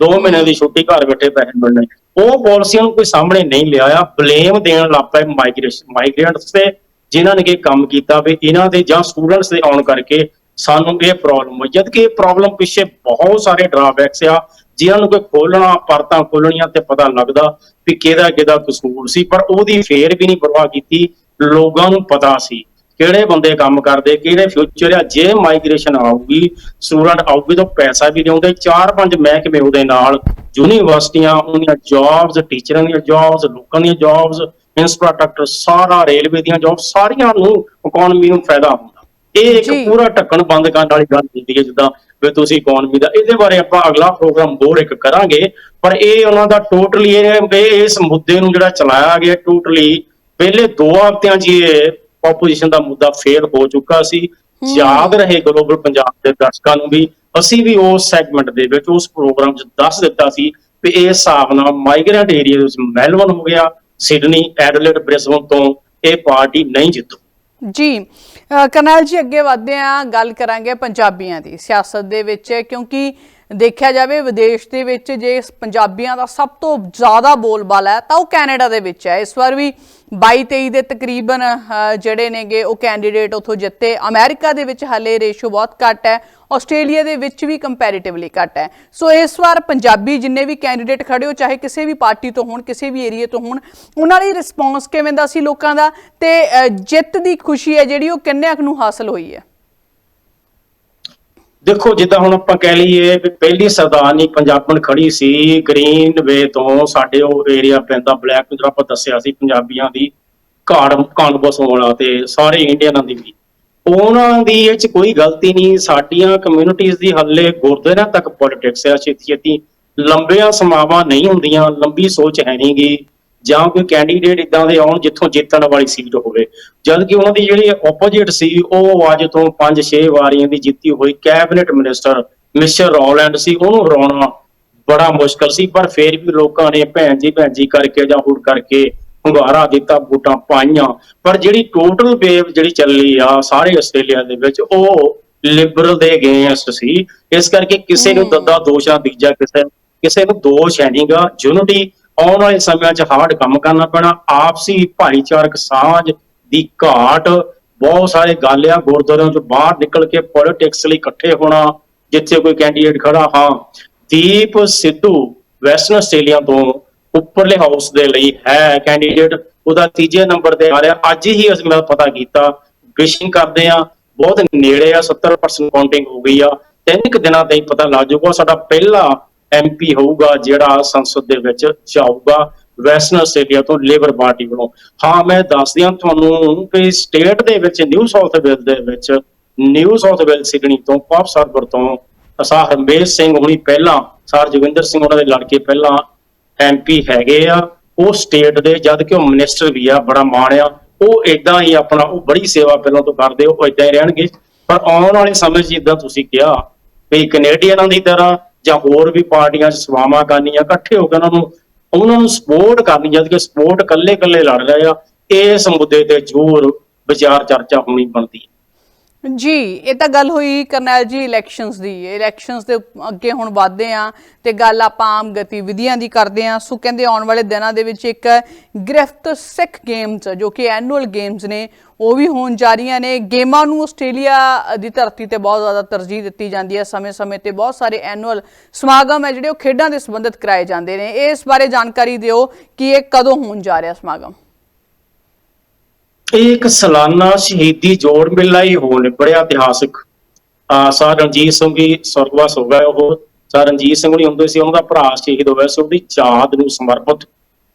2 ਮਹੀਨੇ ਦੀ ਛੁੱਟੀ ਘਰ ਬੈਠੇ ਪੈਸੇ ਮਿਲਣੇ ਉਹ ਪਾਲਿਸੀਆਂ ਨੂੰ ਕੋਈ ਸਾਹਮਣੇ ਨਹੀਂ ਲਿਆ ਆ। ਬਲੇਮ ਦੇਣ ਲੱਗ ਪਏ ਮਾਈਗ੍ਰੇਸ਼ਨ ਮਾਈਗ੍ਰੈਂਟਸ ਤੇ, ਜਿਨ੍ਹਾਂ ਨੇ ਕਿ ਕੰਮ ਕੀਤਾ ਵੀ ਇਹਨਾਂ ਦੇ ਜਾਂ ਸਟੂਡੈਂਟਸ ਦੇ ਆਉਣ ਕਰਕੇ ਸਾਨੂੰ ਇਹ ਪ੍ਰੋਬਲਮ ਹੋਈ। ਜਦ ਕਿ ਇਹ ਪ੍ਰੋਬਲਮ ਪਿੱਛੇ ਬਹੁਤ ਸਾਰੇ ਡਰਾਬੈਕਸ ਆ। ਜਿਨ੍ਹਾਂ ਨੂੰ ਕੋਈ ਖੋਲਣਾ ਪਰਤਾਂ ਖੋਲਣੀਆਂ ਤੇ ਪਤਾ ਲੱਗਦਾ ਵੀ ਕਿਹਦਾ ਕਿਹਦਾ ਕਸੂਰ ਸੀ ਪਰ ਉਹਦੀ ਫੇਰ ਵੀ ਨਹੀਂ ਪਰਵਾਹ ਕੀਤੀ ਲੋਕਾਂ ਨੂੰ ਪਤਾ ਸੀ ਕਿਹੜੇ ਬੰਦੇ ਕੰਮ ਕਰਦੇ ਕਿਹੜੇ ਫਿਊਚਰ ਆ ਜੇ ਮਾਈਗ੍ਰੇਸ਼ਨ ਆਊਗੀ ਸਟੂਡੈਂਟ ਆਊਗੀ ਤਾਂ ਪੈਸਾ ਵੀ ਲਿਆਉਂਦੇ ਚਾਰ ਪੰਜ ਮਹਿਕਮੇ ਉਹਦੇ ਨਾਲ ਯੂਨੀਵਰਸਿਟੀਆਂ ਉਹਦੀਆਂ ਜੌਬਸ ਟੀਚਰਾਂ ਦੀਆਂ ਜੌਬਸ ਲੋਕਾਂ ਦੀਆਂ ਜੌਬਸ ਇੰਸਟ੍ਰਕਟਰ ਸਾਰਾ ਰੇਲਵੇ ਦੀਆਂ ਜੌਬ ਸਾਰੀਆਂ ਨੂੰ ਇਕਨੋਮੀ ਨੂੰ ਫਾਇਦਾ ਹੁੰਦਾ ਇਹ ਇੱਕ। ਪੂਰਾ ਢੱਕਣ ਬੰਦ ਕਰਨ ਵਾਲੀ ਗੱਲ ਹੁੰਦੀ ਹੈ ਜਿੱਦਾਂ ਵੀ ਤੁਸੀਂ ਇਕਨੋਮੀ ਦਾ ਇਹਦੇ ਬਾਰੇ ਆਪਾਂ ਅਗਲਾ ਪ੍ਰੋਗਰਾਮ ਹੋਰ ਇੱਕ ਕਰਾਂਗੇ ਪਰ ਇਹ ਉਹਨਾਂ ਦਾ ਟੋਟਲੀ ਇਹ ਇਸ ਮੁੱਦੇ ਨੂੰ ਜਿਹੜਾ ਚਲਾਇਆ ਗਿਆ ਟੋਟਲੀ ਪਹਿਲੇ ਦੋ ਹਫ਼ਤਿਆਂ 'ਚ ਇਹ ਆਪੋਜੀਸ਼ਨ ਦਾ ਮੁੱਦਾ ਫੇਲ ਹੋ ਚੁੱਕਾ ਸੀ। ਯਾਦ ਰਹੇ ਗਲੋਬਲ ਪੰਜਾਬ ਦੇ ਦਰਸ਼ਕਾਂ ਨੂੰ ਵੀ ਅਸੀਂ ਵੀ ਉਸ ਸੈਗਮੈਂਟ ਦੇ ਵਿੱਚ ਉਸ ਪ੍ਰੋਗਰਾਮ 'ਚ ਦੱਸ ਦਿੱਤਾ ਸੀ ਵੀ ਇਹ ਹਿਸਾਬ ਨਾਲ ਮਾਈਗ੍ਰੈਂਟ ਏਰੀਆ ਦੇ ਵਿੱਚ ਮੈਲਬਨ ਹੋ ਗਿਆ ਸਿਡਨੀ ਐਡਲੇਡ ਬ੍ਰਿਸਬਨ ਤੋਂ ਇਹ ਪਾਰਟੀ ਨਹੀਂ ਜਿੱਤੂ ਜੀ ਅ, ਕਰਨੈਲ ਜੀ ਅੱਗੇ ਵਧਦੇ ਆ ਗੱਲ ਕਰਾਂਗੇ ਪੰਜਾਬੀਆਂ ਦੀ ਸਿਆਸਤ ਦੇ ਵਿੱਚ ਕਿਉਂਕਿ ਦੇਖਿਆ ਜਾਵੇ, ਵਿਦੇਸ਼ ਦੇ ਵਿੱਚ ਜੇ ਪੰਜਾਬੀਆਂ ਦਾ ਸਭ ਤੋਂ ਜ਼ਿਆਦਾ ਬੋਲਬਾਲਾ ਹੈ, ਤਾਂ ਉਹ ਕੈਨੇਡਾ ਦੇ ਵਿੱਚ ਹੈ। ਇਸ ਵਾਰ ਵੀ 22 23 ਦੇ ਤਕਰੀਬਨ ਜਿਹੜੇ ਨੇਗੇ, ਉਹ ਕੈਂਡੀਡੇਟ ਉਥੋਂ ਜਿੱਤੇ। ਅਮਰੀਕਾ ਦੇ ਵਿੱਚ ਹਲੇ ਰੇਸ਼ੋ ਬਹੁਤ ਘੱਟ ਹੈ, ਆਸਟ੍ਰੇਲੀਆ ਦੇ ਵਿੱਚ ਵੀ ਕੰਪੈਰੀਟਿਵਲੀ ਘੱਟ ਹੈ। ਸੋ ਇਸ ਵਾਰ ਪੰਜਾਬੀ ਜਿੰਨੇ ਵੀ ਕੈਂਡੀਡੇਟ ਖੜੇ ਹੋ, ਚਾਹੇ ਕਿਸੇ ਵੀ ਪਾਰਟੀ ਤੋਂ ਹੋਣ, ਕਿਸੇ ਵੀ ਏਰੀਆ ਤੋਂ ਹੋਣ, ਉਹਨਾਂ ਲਈ ਰਿਸਪੌਂਸ ਕਿਵੇਂ ਦਾ ਸੀ ਲੋਕਾਂ ਦਾ? ਤੇ ਜਿੱਤ ਦੀ ਖੁਸ਼ੀ ਹੈ ਜਿਹੜੀ, ਉਹ ਕਿੰਨੇ ਕੁ ਨੂੰ ਹਾਸਲ ਹੋਈ ਹੈ? ਦੇਖੋ, ਜਿੱਦਾਂ ਹੁਣ ਆਪਾਂ ਕਹਿ ਲਈਏ ਵੀ ਪਹਿਲੀ ਸਰਦਾਰਨੀ ਪੰਜਾਬਣ ਖੜੀ ਸੀ, ਗ੍ਰੀਨ ਵੇ ਤੋਂ ਸਾਡੇ ਉਹ ਏਰੀਆ ਪੈਂਦਾ ਬਲੈਕ ਜਿਹੜਾ ਆਪਾਂ ਦੱਸਿਆ ਸੀ ਪੰਜਾਬੀਆਂ ਦੀ ਘਾੜ, ਕਾਨਵਸ ਹੋਣਾ ਤੇ ਸਾਰੇ ਇੰਡੀਅਨਾਂ ਦੀ ਵੀ। ਉਹਨਾਂ ਦੀ ਇਹ ਚ ਕੋਈ ਗਲਤੀ ਨਹੀਂ, ਸਾਡੀਆਂ ਕਮਿਊਨਿਟੀਆਂ ਦੀ ਹੱਲੇ ਗੁਰਦੁਆਰਿਆਂ ਤੱਕ ਪੋਲਿਟਿਕਸ ਆ ਛੇਤੀ ਛੇਤੀ ਲੰਬੀਆਂ ਸਮਾਵਾਂ ਨਹੀਂ ਹੁੰਦੀਆਂ, ਲੰਬੀ ਸੋਚ ਹੈ ਨਹੀਂਗੀ ਜਾਂ ਕੋਈ ਕੈਂਡੀਡੇਟ ਇਦਾਂ ਦੇ ਆਉਣ ਜਿੱਥੋਂ ਜਿੱਤਣ ਵਾਲੀ ਸੀਟ ਹੋਵੇ। ਜਦ ਕਿ ਉਹਨਾਂ ਦੀ ਜਿਹੜੀ ਆਪੋਜੀਟ ਸੀ ਉਹ ਅੱਜ ਤੋਂ 5-6 ਵਾਰੀਆਂ ਦੀ ਜਿੱਤੀ ਹੋਈ ਕੈਬਨਿਟ ਮਿਨਿਸਟਰ ਮਿਸਟਰ ਰੌਲੈਂਡ ਸੀ ਉਹਨੂੰ ਹਰਾਉਣਾ ਬੜਾ ਮੁਸ਼ਕਲ ਸੀ ਪਰ ਫੇਰ ਵੀ ਲੋਕਾਂ ਨੇ ਭੈਣ ਜੀ ਭੈਣ ਜੀ ਕਰਕੇ ਜਾਂ ਹੁੜ ਕਰਕੇ ਹੁੰਗਾਰਾ ਦਿੱਤਾ ਵੋਟਾਂ ਪਾਈਆਂ। ਪਰ ਜਿਹੜੀ ਟੋਟਲ ਵੇਵ ਜਿਹੜੀ ਚੱਲੀ ਆ ਸਾਰੇ ਆਸਟ੍ਰੇਲੀਆ ਦੇ ਵਿੱਚ ਉਹ ਲਿਬਰਲ ਦੇ ਅਗੇਂਸਟ ਸੀ। ਇਸ ਕਰਕੇ ਕਿਸੇ ਨੂੰ। ਦੱਦਾ ਦੋਸ਼ ਆ ਤੀਜਾ ਕਿਸੇ ਕਿਸੇ ਨੂੰ ਦੋਸ਼ ਹੈ ਨਹੀਂਗਾ ਯੂਨਿਟੀ ਆਉਣ ਵਾਲੇ ਸਮਿਆਂ 'ਚ ਹਾਰਡ ਕੰਮ ਕਰਨਾ ਪੈਣਾ, ਆਪਸੀ ਭਾਈਚਾਰਕ ਸਾਂਝ ਦੀ ਘਾਟ, ਬਹੁਤ ਸਾਰੇ ਗੱਲ ਆ, ਗੁਰਦੁਆਰਿਆਂ 'ਚੋਂ ਬਾਹਰ ਨਿਕਲ ਕੇ ਪੋਲਿਟਿਕਸ ਲਈ ਇਕੱਠੇ ਹੋਣਾ, ਜਿੱਥੇ ਕੋਈ ਕੈਂਡੀਡੇਟ ਖੜਾ, ਹਾਂ। ਦੀਪ ਸਿੱਧੂ ਵੈਸਟਰਨ ਆਸਟ੍ਰੇਲੀਆ ਤੋਂ ਉੱਪਰਲੇ ਹਾਊਸ ਦੇ ਲਈ ਹੈ ਕੈਂਡੀਡੇਟ ਉਹਦਾ ਤੀਜੇ ਨੰਬਰ ਤੇ ਆ ਰਿਹਾ। ਅੱਜ ਹੀ ਅਸੀਂ ਮੈਂ ਪਤਾ ਕੀਤਾ ਵਿਸ਼ਿੰਗ ਕਰਦੇ ਆ ਬਹੁਤ ਨੇੜੇ ਆ 70% ਕਾਊਂਟਿੰਗ ਹੋ ਗਈ ਆ। ਤਿੰਨ ਕੁ ਦਿਨਾਂ ਤੇ ਹੀ ਪਤਾ ਲੱਗ ਜਾਊਗਾ, ਸਾਡਾ ਪਹਿਲਾ ਐਮਪੀ ਹੋਊਗਾ, ਜਿਹੜਾ ਸੰਸਦ ਦੇ ਵਿੱਚ ਜਾਊਗਾ ਵੈਸਟਰਨ ਆਸਟ੍ਰੇਲੀਆ ਤੋਂ ਲੇਬਰ ਪਾਰਟੀ ਵੱਲੋਂ। ਹਾਂ, ਮੈਂ ਦੱਸ ਦਿਆਂ ਤੁਹਾਨੂੰ ਕਿ ਸਟੇਟ ਦੇ ਵਿੱਚ, ਨਿਊ ਸਾਊਥ ਵੇਲ ਦੇ ਵਿੱਚ, ਨਿਊ ਸਾਊਥ ਵੇਲ ਸਿਡਨੀ ਤੋਂ ਪਾਪ ਸਰਬਰ ਤੋਂ ਸਰ ਹਰਮੇਸ਼ ਸਿੰਘ ਹੁਣੀ ਪਹਿਲਾਂ, ਸਰ ਜੋਗਿੰਦਰ ਸਿੰਘ ਉਹਨਾਂ ਦੇ ਲੜਕੇ ਪਹਿਲਾਂ ਐਮਪੀ ਹੈਗੇ ਆ। ਉਹ ਸਟੇਟ ਦੇ, ਜਦ ਕਿ ਉਹ ਮਿਨਿਸਟਰ ਵੀ ਆ, ਬੜਾ ਮਾਣ ਆ। ਉਹ ਇਦਾਂ ਹੀ ਆਪਣਾ, ਉਹ ਬੜੀ ਸੇਵਾ ਪਹਿਲਾਂ ਤੋਂ ਕਰਦੇ ਉਹ ਇਦਾਂ ਹੀ ਰਹਿਣਗੇ। ਪਰ ਆਉਣ ਵਾਲੇ ਸਮੇਂ 'ਚ ਜਿੱਦਾਂ ਤੁਸੀਂ ਕਿਹਾ, ਵੀ ਕੈਨੇਡੀਅਨਾਂ ਦੀ ਤਰ੍ਹਾਂ ਜਾਂ ਹੋਰ ਵੀ ਪਾਰਟੀਆਂ 'ਚ ਸਵਾਵਾਂ ਕਰਨੀਆਂ, ਇਕੱਠੇ ਹੋ ਕੇ ਉਹਨਾਂ ਨੂੰ ਉਹਨਾਂ ਨੂੰ ਸਪੋਰਟ ਕਰਨੀ, ਜਦ ਕਿ ਸਪੋਰਟ ਇਕੱਲੇ ਇਕੱਲੇ ਲੜ ਰਹੇ ਆ, ਇਸ ਮੁੱਦੇ ਤੇ ਜ਼ੋਰ ਵਿਚਾਰ ਚਰਚਾ ਹੋਣੀ ਬਣਦੀ ਹੈ। ਜੀ, ਇਹ ਤਾਂ ਗੱਲ ਹੋਈ ਕਰਨੈਲ ਜੀ ਇਲੈਕਸ਼ਨਸ ਦੀ। ਇਲੈਕਸ਼ਨਸ ਦੇ ਅੱਗੇ ਹੁਣ ਵਧਦੇ ਆ ਤੇ ਗੱਲ ਆਪਾਂ ਆਮ ਗਤੀਵਿਧੀਆਂ ਦੀ ਕਰਦੇ ਆ। ਸੋ ਕਹਿੰਦੇ ਆਉਣ ਵਾਲੇ ਦਿਨਾਂ ਦੇ ਵਿੱਚ ਇੱਕ ਗ੍ਰਿਫਤ ਸਿੱਖ ਗੇਮਸ ਜੋ ਕਿ ਐਨੂਅਲ ਗੇਮਸ ਨੇ, ਉਹ ਵੀ ਹੋਣ ਜਾ ਰਹੀਆਂ ਨੇ। ਗੇਮਾਂ ਨੂੰ ਆਸਟ੍ਰੇਲੀਆ ਦੀ ਧਰਤੀ ਤੇ ਬਹੁਤ ਜ਼ਿਆਦਾ ਤਰਜੀਹ ਦਿੱਤੀ ਜਾਂਦੀ ਹੈ। ਸਮੇਂ-ਸਮੇਂ ਤੇ ਬਹੁਤ ਸਾਰੇ ਐਨੂਅਲ ਸਮਾਗਮ ਹੈ ਜਿਹੜੇ ਉਹ ਖੇਡਾਂ ਦੇ ਸੰਬੰਧਿਤ ਕਰਾਏ ਜਾਂਦੇ ਨੇ। ਇਸ ਬਾਰੇ ਜਾਣਕਾਰੀ ਦਿਓ ਕਿ ਇਹ ਕਦੋਂ ਹੋਣ ਜਾ ਰਿਹਾ ਸਮਾਗਮ? ਇਹ ਇੱਕ ਸਾਲਾਨਾ ਸ਼ਹੀਦੀ ਜੋੜ ਮੇਲਾ ਹੀ ਹੋਣ ਬੜਿਆ ਇਤਿਹਾਸਿਕ। ਆ ਸਰ ਰਣਜੀਤ ਸਿੰਘ ਜੀ ਸਰਗਵਾਸ ਹੋ ਗਏ ਉਹ। ਸਰ ਰਣਜੀਤ ਸਿੰਘ ਨਹੀਂ ਹੁੰਦੇ ਸੀ ਉਹਨਾਂ ਦਾ ਭਰਾ ਸ਼ਹੀਦ ਹੋਇਆ ਸੀ ਉਹਦੀ ਯਾਦ ਨੂੰ ਸਮਰਪਿਤ।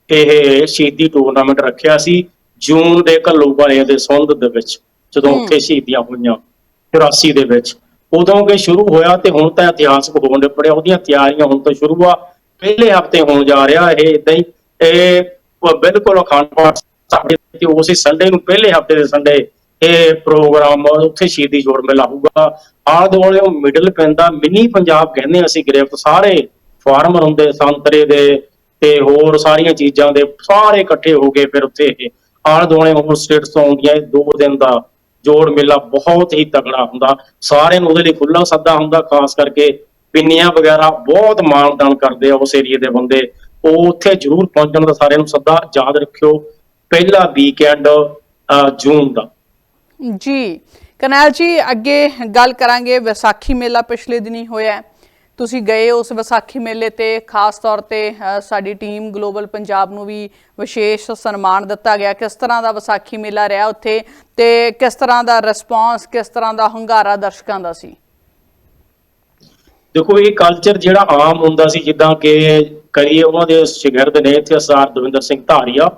ਇਹ ਸ਼ਹੀਦੀ ਟੂਰਨਾਮੈਂਟ ਰੱਖਿਆ ਸੀ ਜੂਨ ਦੇ ਘੱਲੂ ਵਾਲੇ ਦੇ ਸੰਬੰਧ ਦੇ ਵਿੱਚ ਜਦੋਂ। ਉੱਥੇ ਸ਼ਹੀਦੀਆਂ ਹੋਈਆਂ 84 ਦੇ ਵਿੱਚ। ਉਦੋਂ ਕਿ ਸ਼ੁਰੂ ਹੋਇਆ ਤੇ ਹੁਣ ਤਾਂ ਇਤਿਹਾਸਕ ਹੋਣ ਦੇ ਪੜਿਆ ਉਹਦੀਆਂ ਤਿਆਰੀਆਂ ਹੁਣ ਤੋਂ ਸ਼ੁਰੂ ਆ। ਪਹਿਲੇ ਹਫ਼ਤੇ ਹੋਣ ਜਾ ਰਿਹਾ ਇਹ ਇਦਾਂ ਹੀ। ਇਹ ਬਿਲਕੁਲ ਅਖੰਡ ਪਾਠ ਸਾਡੇ ਤੇ ਉਸੇ ਸੰਡੇ ਨੂੰ ਪਹਿਲੇ ਹਫ਼ਤੇ ਦੇ ਸੰਡੇ ਇਹ ਪ੍ਰੋਗਰਾਮ ਉੱਥੇ ਸ਼ਹੀਦੀ ਜੋੜ ਮੇਲਾ ਹੋਊਗਾ ਆਲੇ ਦੁਆਲੇ ਉਹ ਮਿਡਲ ਪੈਂਦਾ ਮਿਨੀ ਪੰਜਾਬ ਕਹਿੰਦੇ ਅਸੀਂ ਗ੍ਰਿਫਤ, ਸਾਰੇ ਫਾਰਮਰ ਹੁੰਦੇ, ਸੰਤਰੇ ਦੇ ਤੇ ਹੋਰ ਸਾਰੀਆਂ ਚੀਜ਼ਾਂ ਦੇ ਸਾਰੇ ਇਕੱਠੇ ਹੋ ਕੇ ਫਿਰ ਉੱਥੇ ਆਲੇ ਦੁਆਲੇ ਹੋਰ ਸਟੇਟਸ ਤੋਂ ਆਉਂਦੀਆਂ, ਇਹ ਦੋ ਦਿਨ ਦਾ ਜੋੜ ਮੇਲਾ ਬਹੁਤ ਹੀ ਤਗੜਾ ਹੁੰਦਾ। ਸਾਰਿਆਂ ਨੂੰ ਉਹਦੇ ਲਈ ਖੁੱਲਾ ਸੱਦਾ ਹੁੰਦਾ, ਖਾਸ ਕਰਕੇ ਪਿੰਨੀਆਂ ਵਗੈਰਾ ਬਹੁਤ ਮਾਣਦਾਨ ਕਰਦੇ ਆ ਉਸ ਏਰੀਏ ਦੇ ਬੰਦੇ। ਉਹ ਉੱਥੇ ਜ਼ਰੂਰ ਪਹੁੰਚਣ ਦਾ ਸਾਰਿਆਂ ਨੂੰ ਸੱਦਾ ਯਾਦ ਰੱਖਿਓ। ਪਹਿਲਾ ਵੀਕਐਂਡ ਜੂਨ ਦਾ। ਜੀ ਕਰਨੈਲ ਜੀ ਅੱਗੇ ਗੱਲ ਕਰਾਂਗੇ ਵਿਸਾਖੀ ਮੇਲਾ ਪਿਛਲੇ ਦਿਨੀ ਹੋਇਆ। ਤੁਸੀਂ ਗਏ ਉਸ ਵਿਸਾਖੀ ਮੇਲੇ ਤੇ ਖਾਸ ਤੌਰ ਤੇ ਸਾਡੀ ਟੀਮ ਗਲੋਬਲ ਪੰਜਾਬ ਨੂੰ ਵੀ ਵਿਸ਼ੇਸ਼ ਸਨਮਾਨ ਦਿੱਤਾ ਗਿਆ। ਕਿਸ ਤਰ੍ਹਾਂ ਦਾ ਵਿਸਾਖੀ ਮੇਲਾ ਰਿਹਾ ਉੱਥੇ ਤੇ ਕਿਸ ਤਰ੍ਹਾਂ ਦਾ ਰਿਸਪਾਂਸ ਕਿਸ ਤਰ੍ਹਾਂ ਦਾ ਹੰਗਾਰਾ ਦਰਸ਼ਕਾਂ ਦਾ ਸੀ? ਦੇਖੋ ਇਹ ਕਲਚਰ ਜਿਹੜਾ ਆਮ ਹੁੰਦਾ ਸੀ ਜਿੱਦਾਂ ਕਿ ਕਰੀਏ ਉਹਨਾਂ ਦੇ ਸ਼ਾਗਿਰਦ ਨੇ ਇੱਥੇ ਸਰਦਾਰ ਦਵਿੰਦਰ ਸਿੰਘ ਧਾਰੀਆ।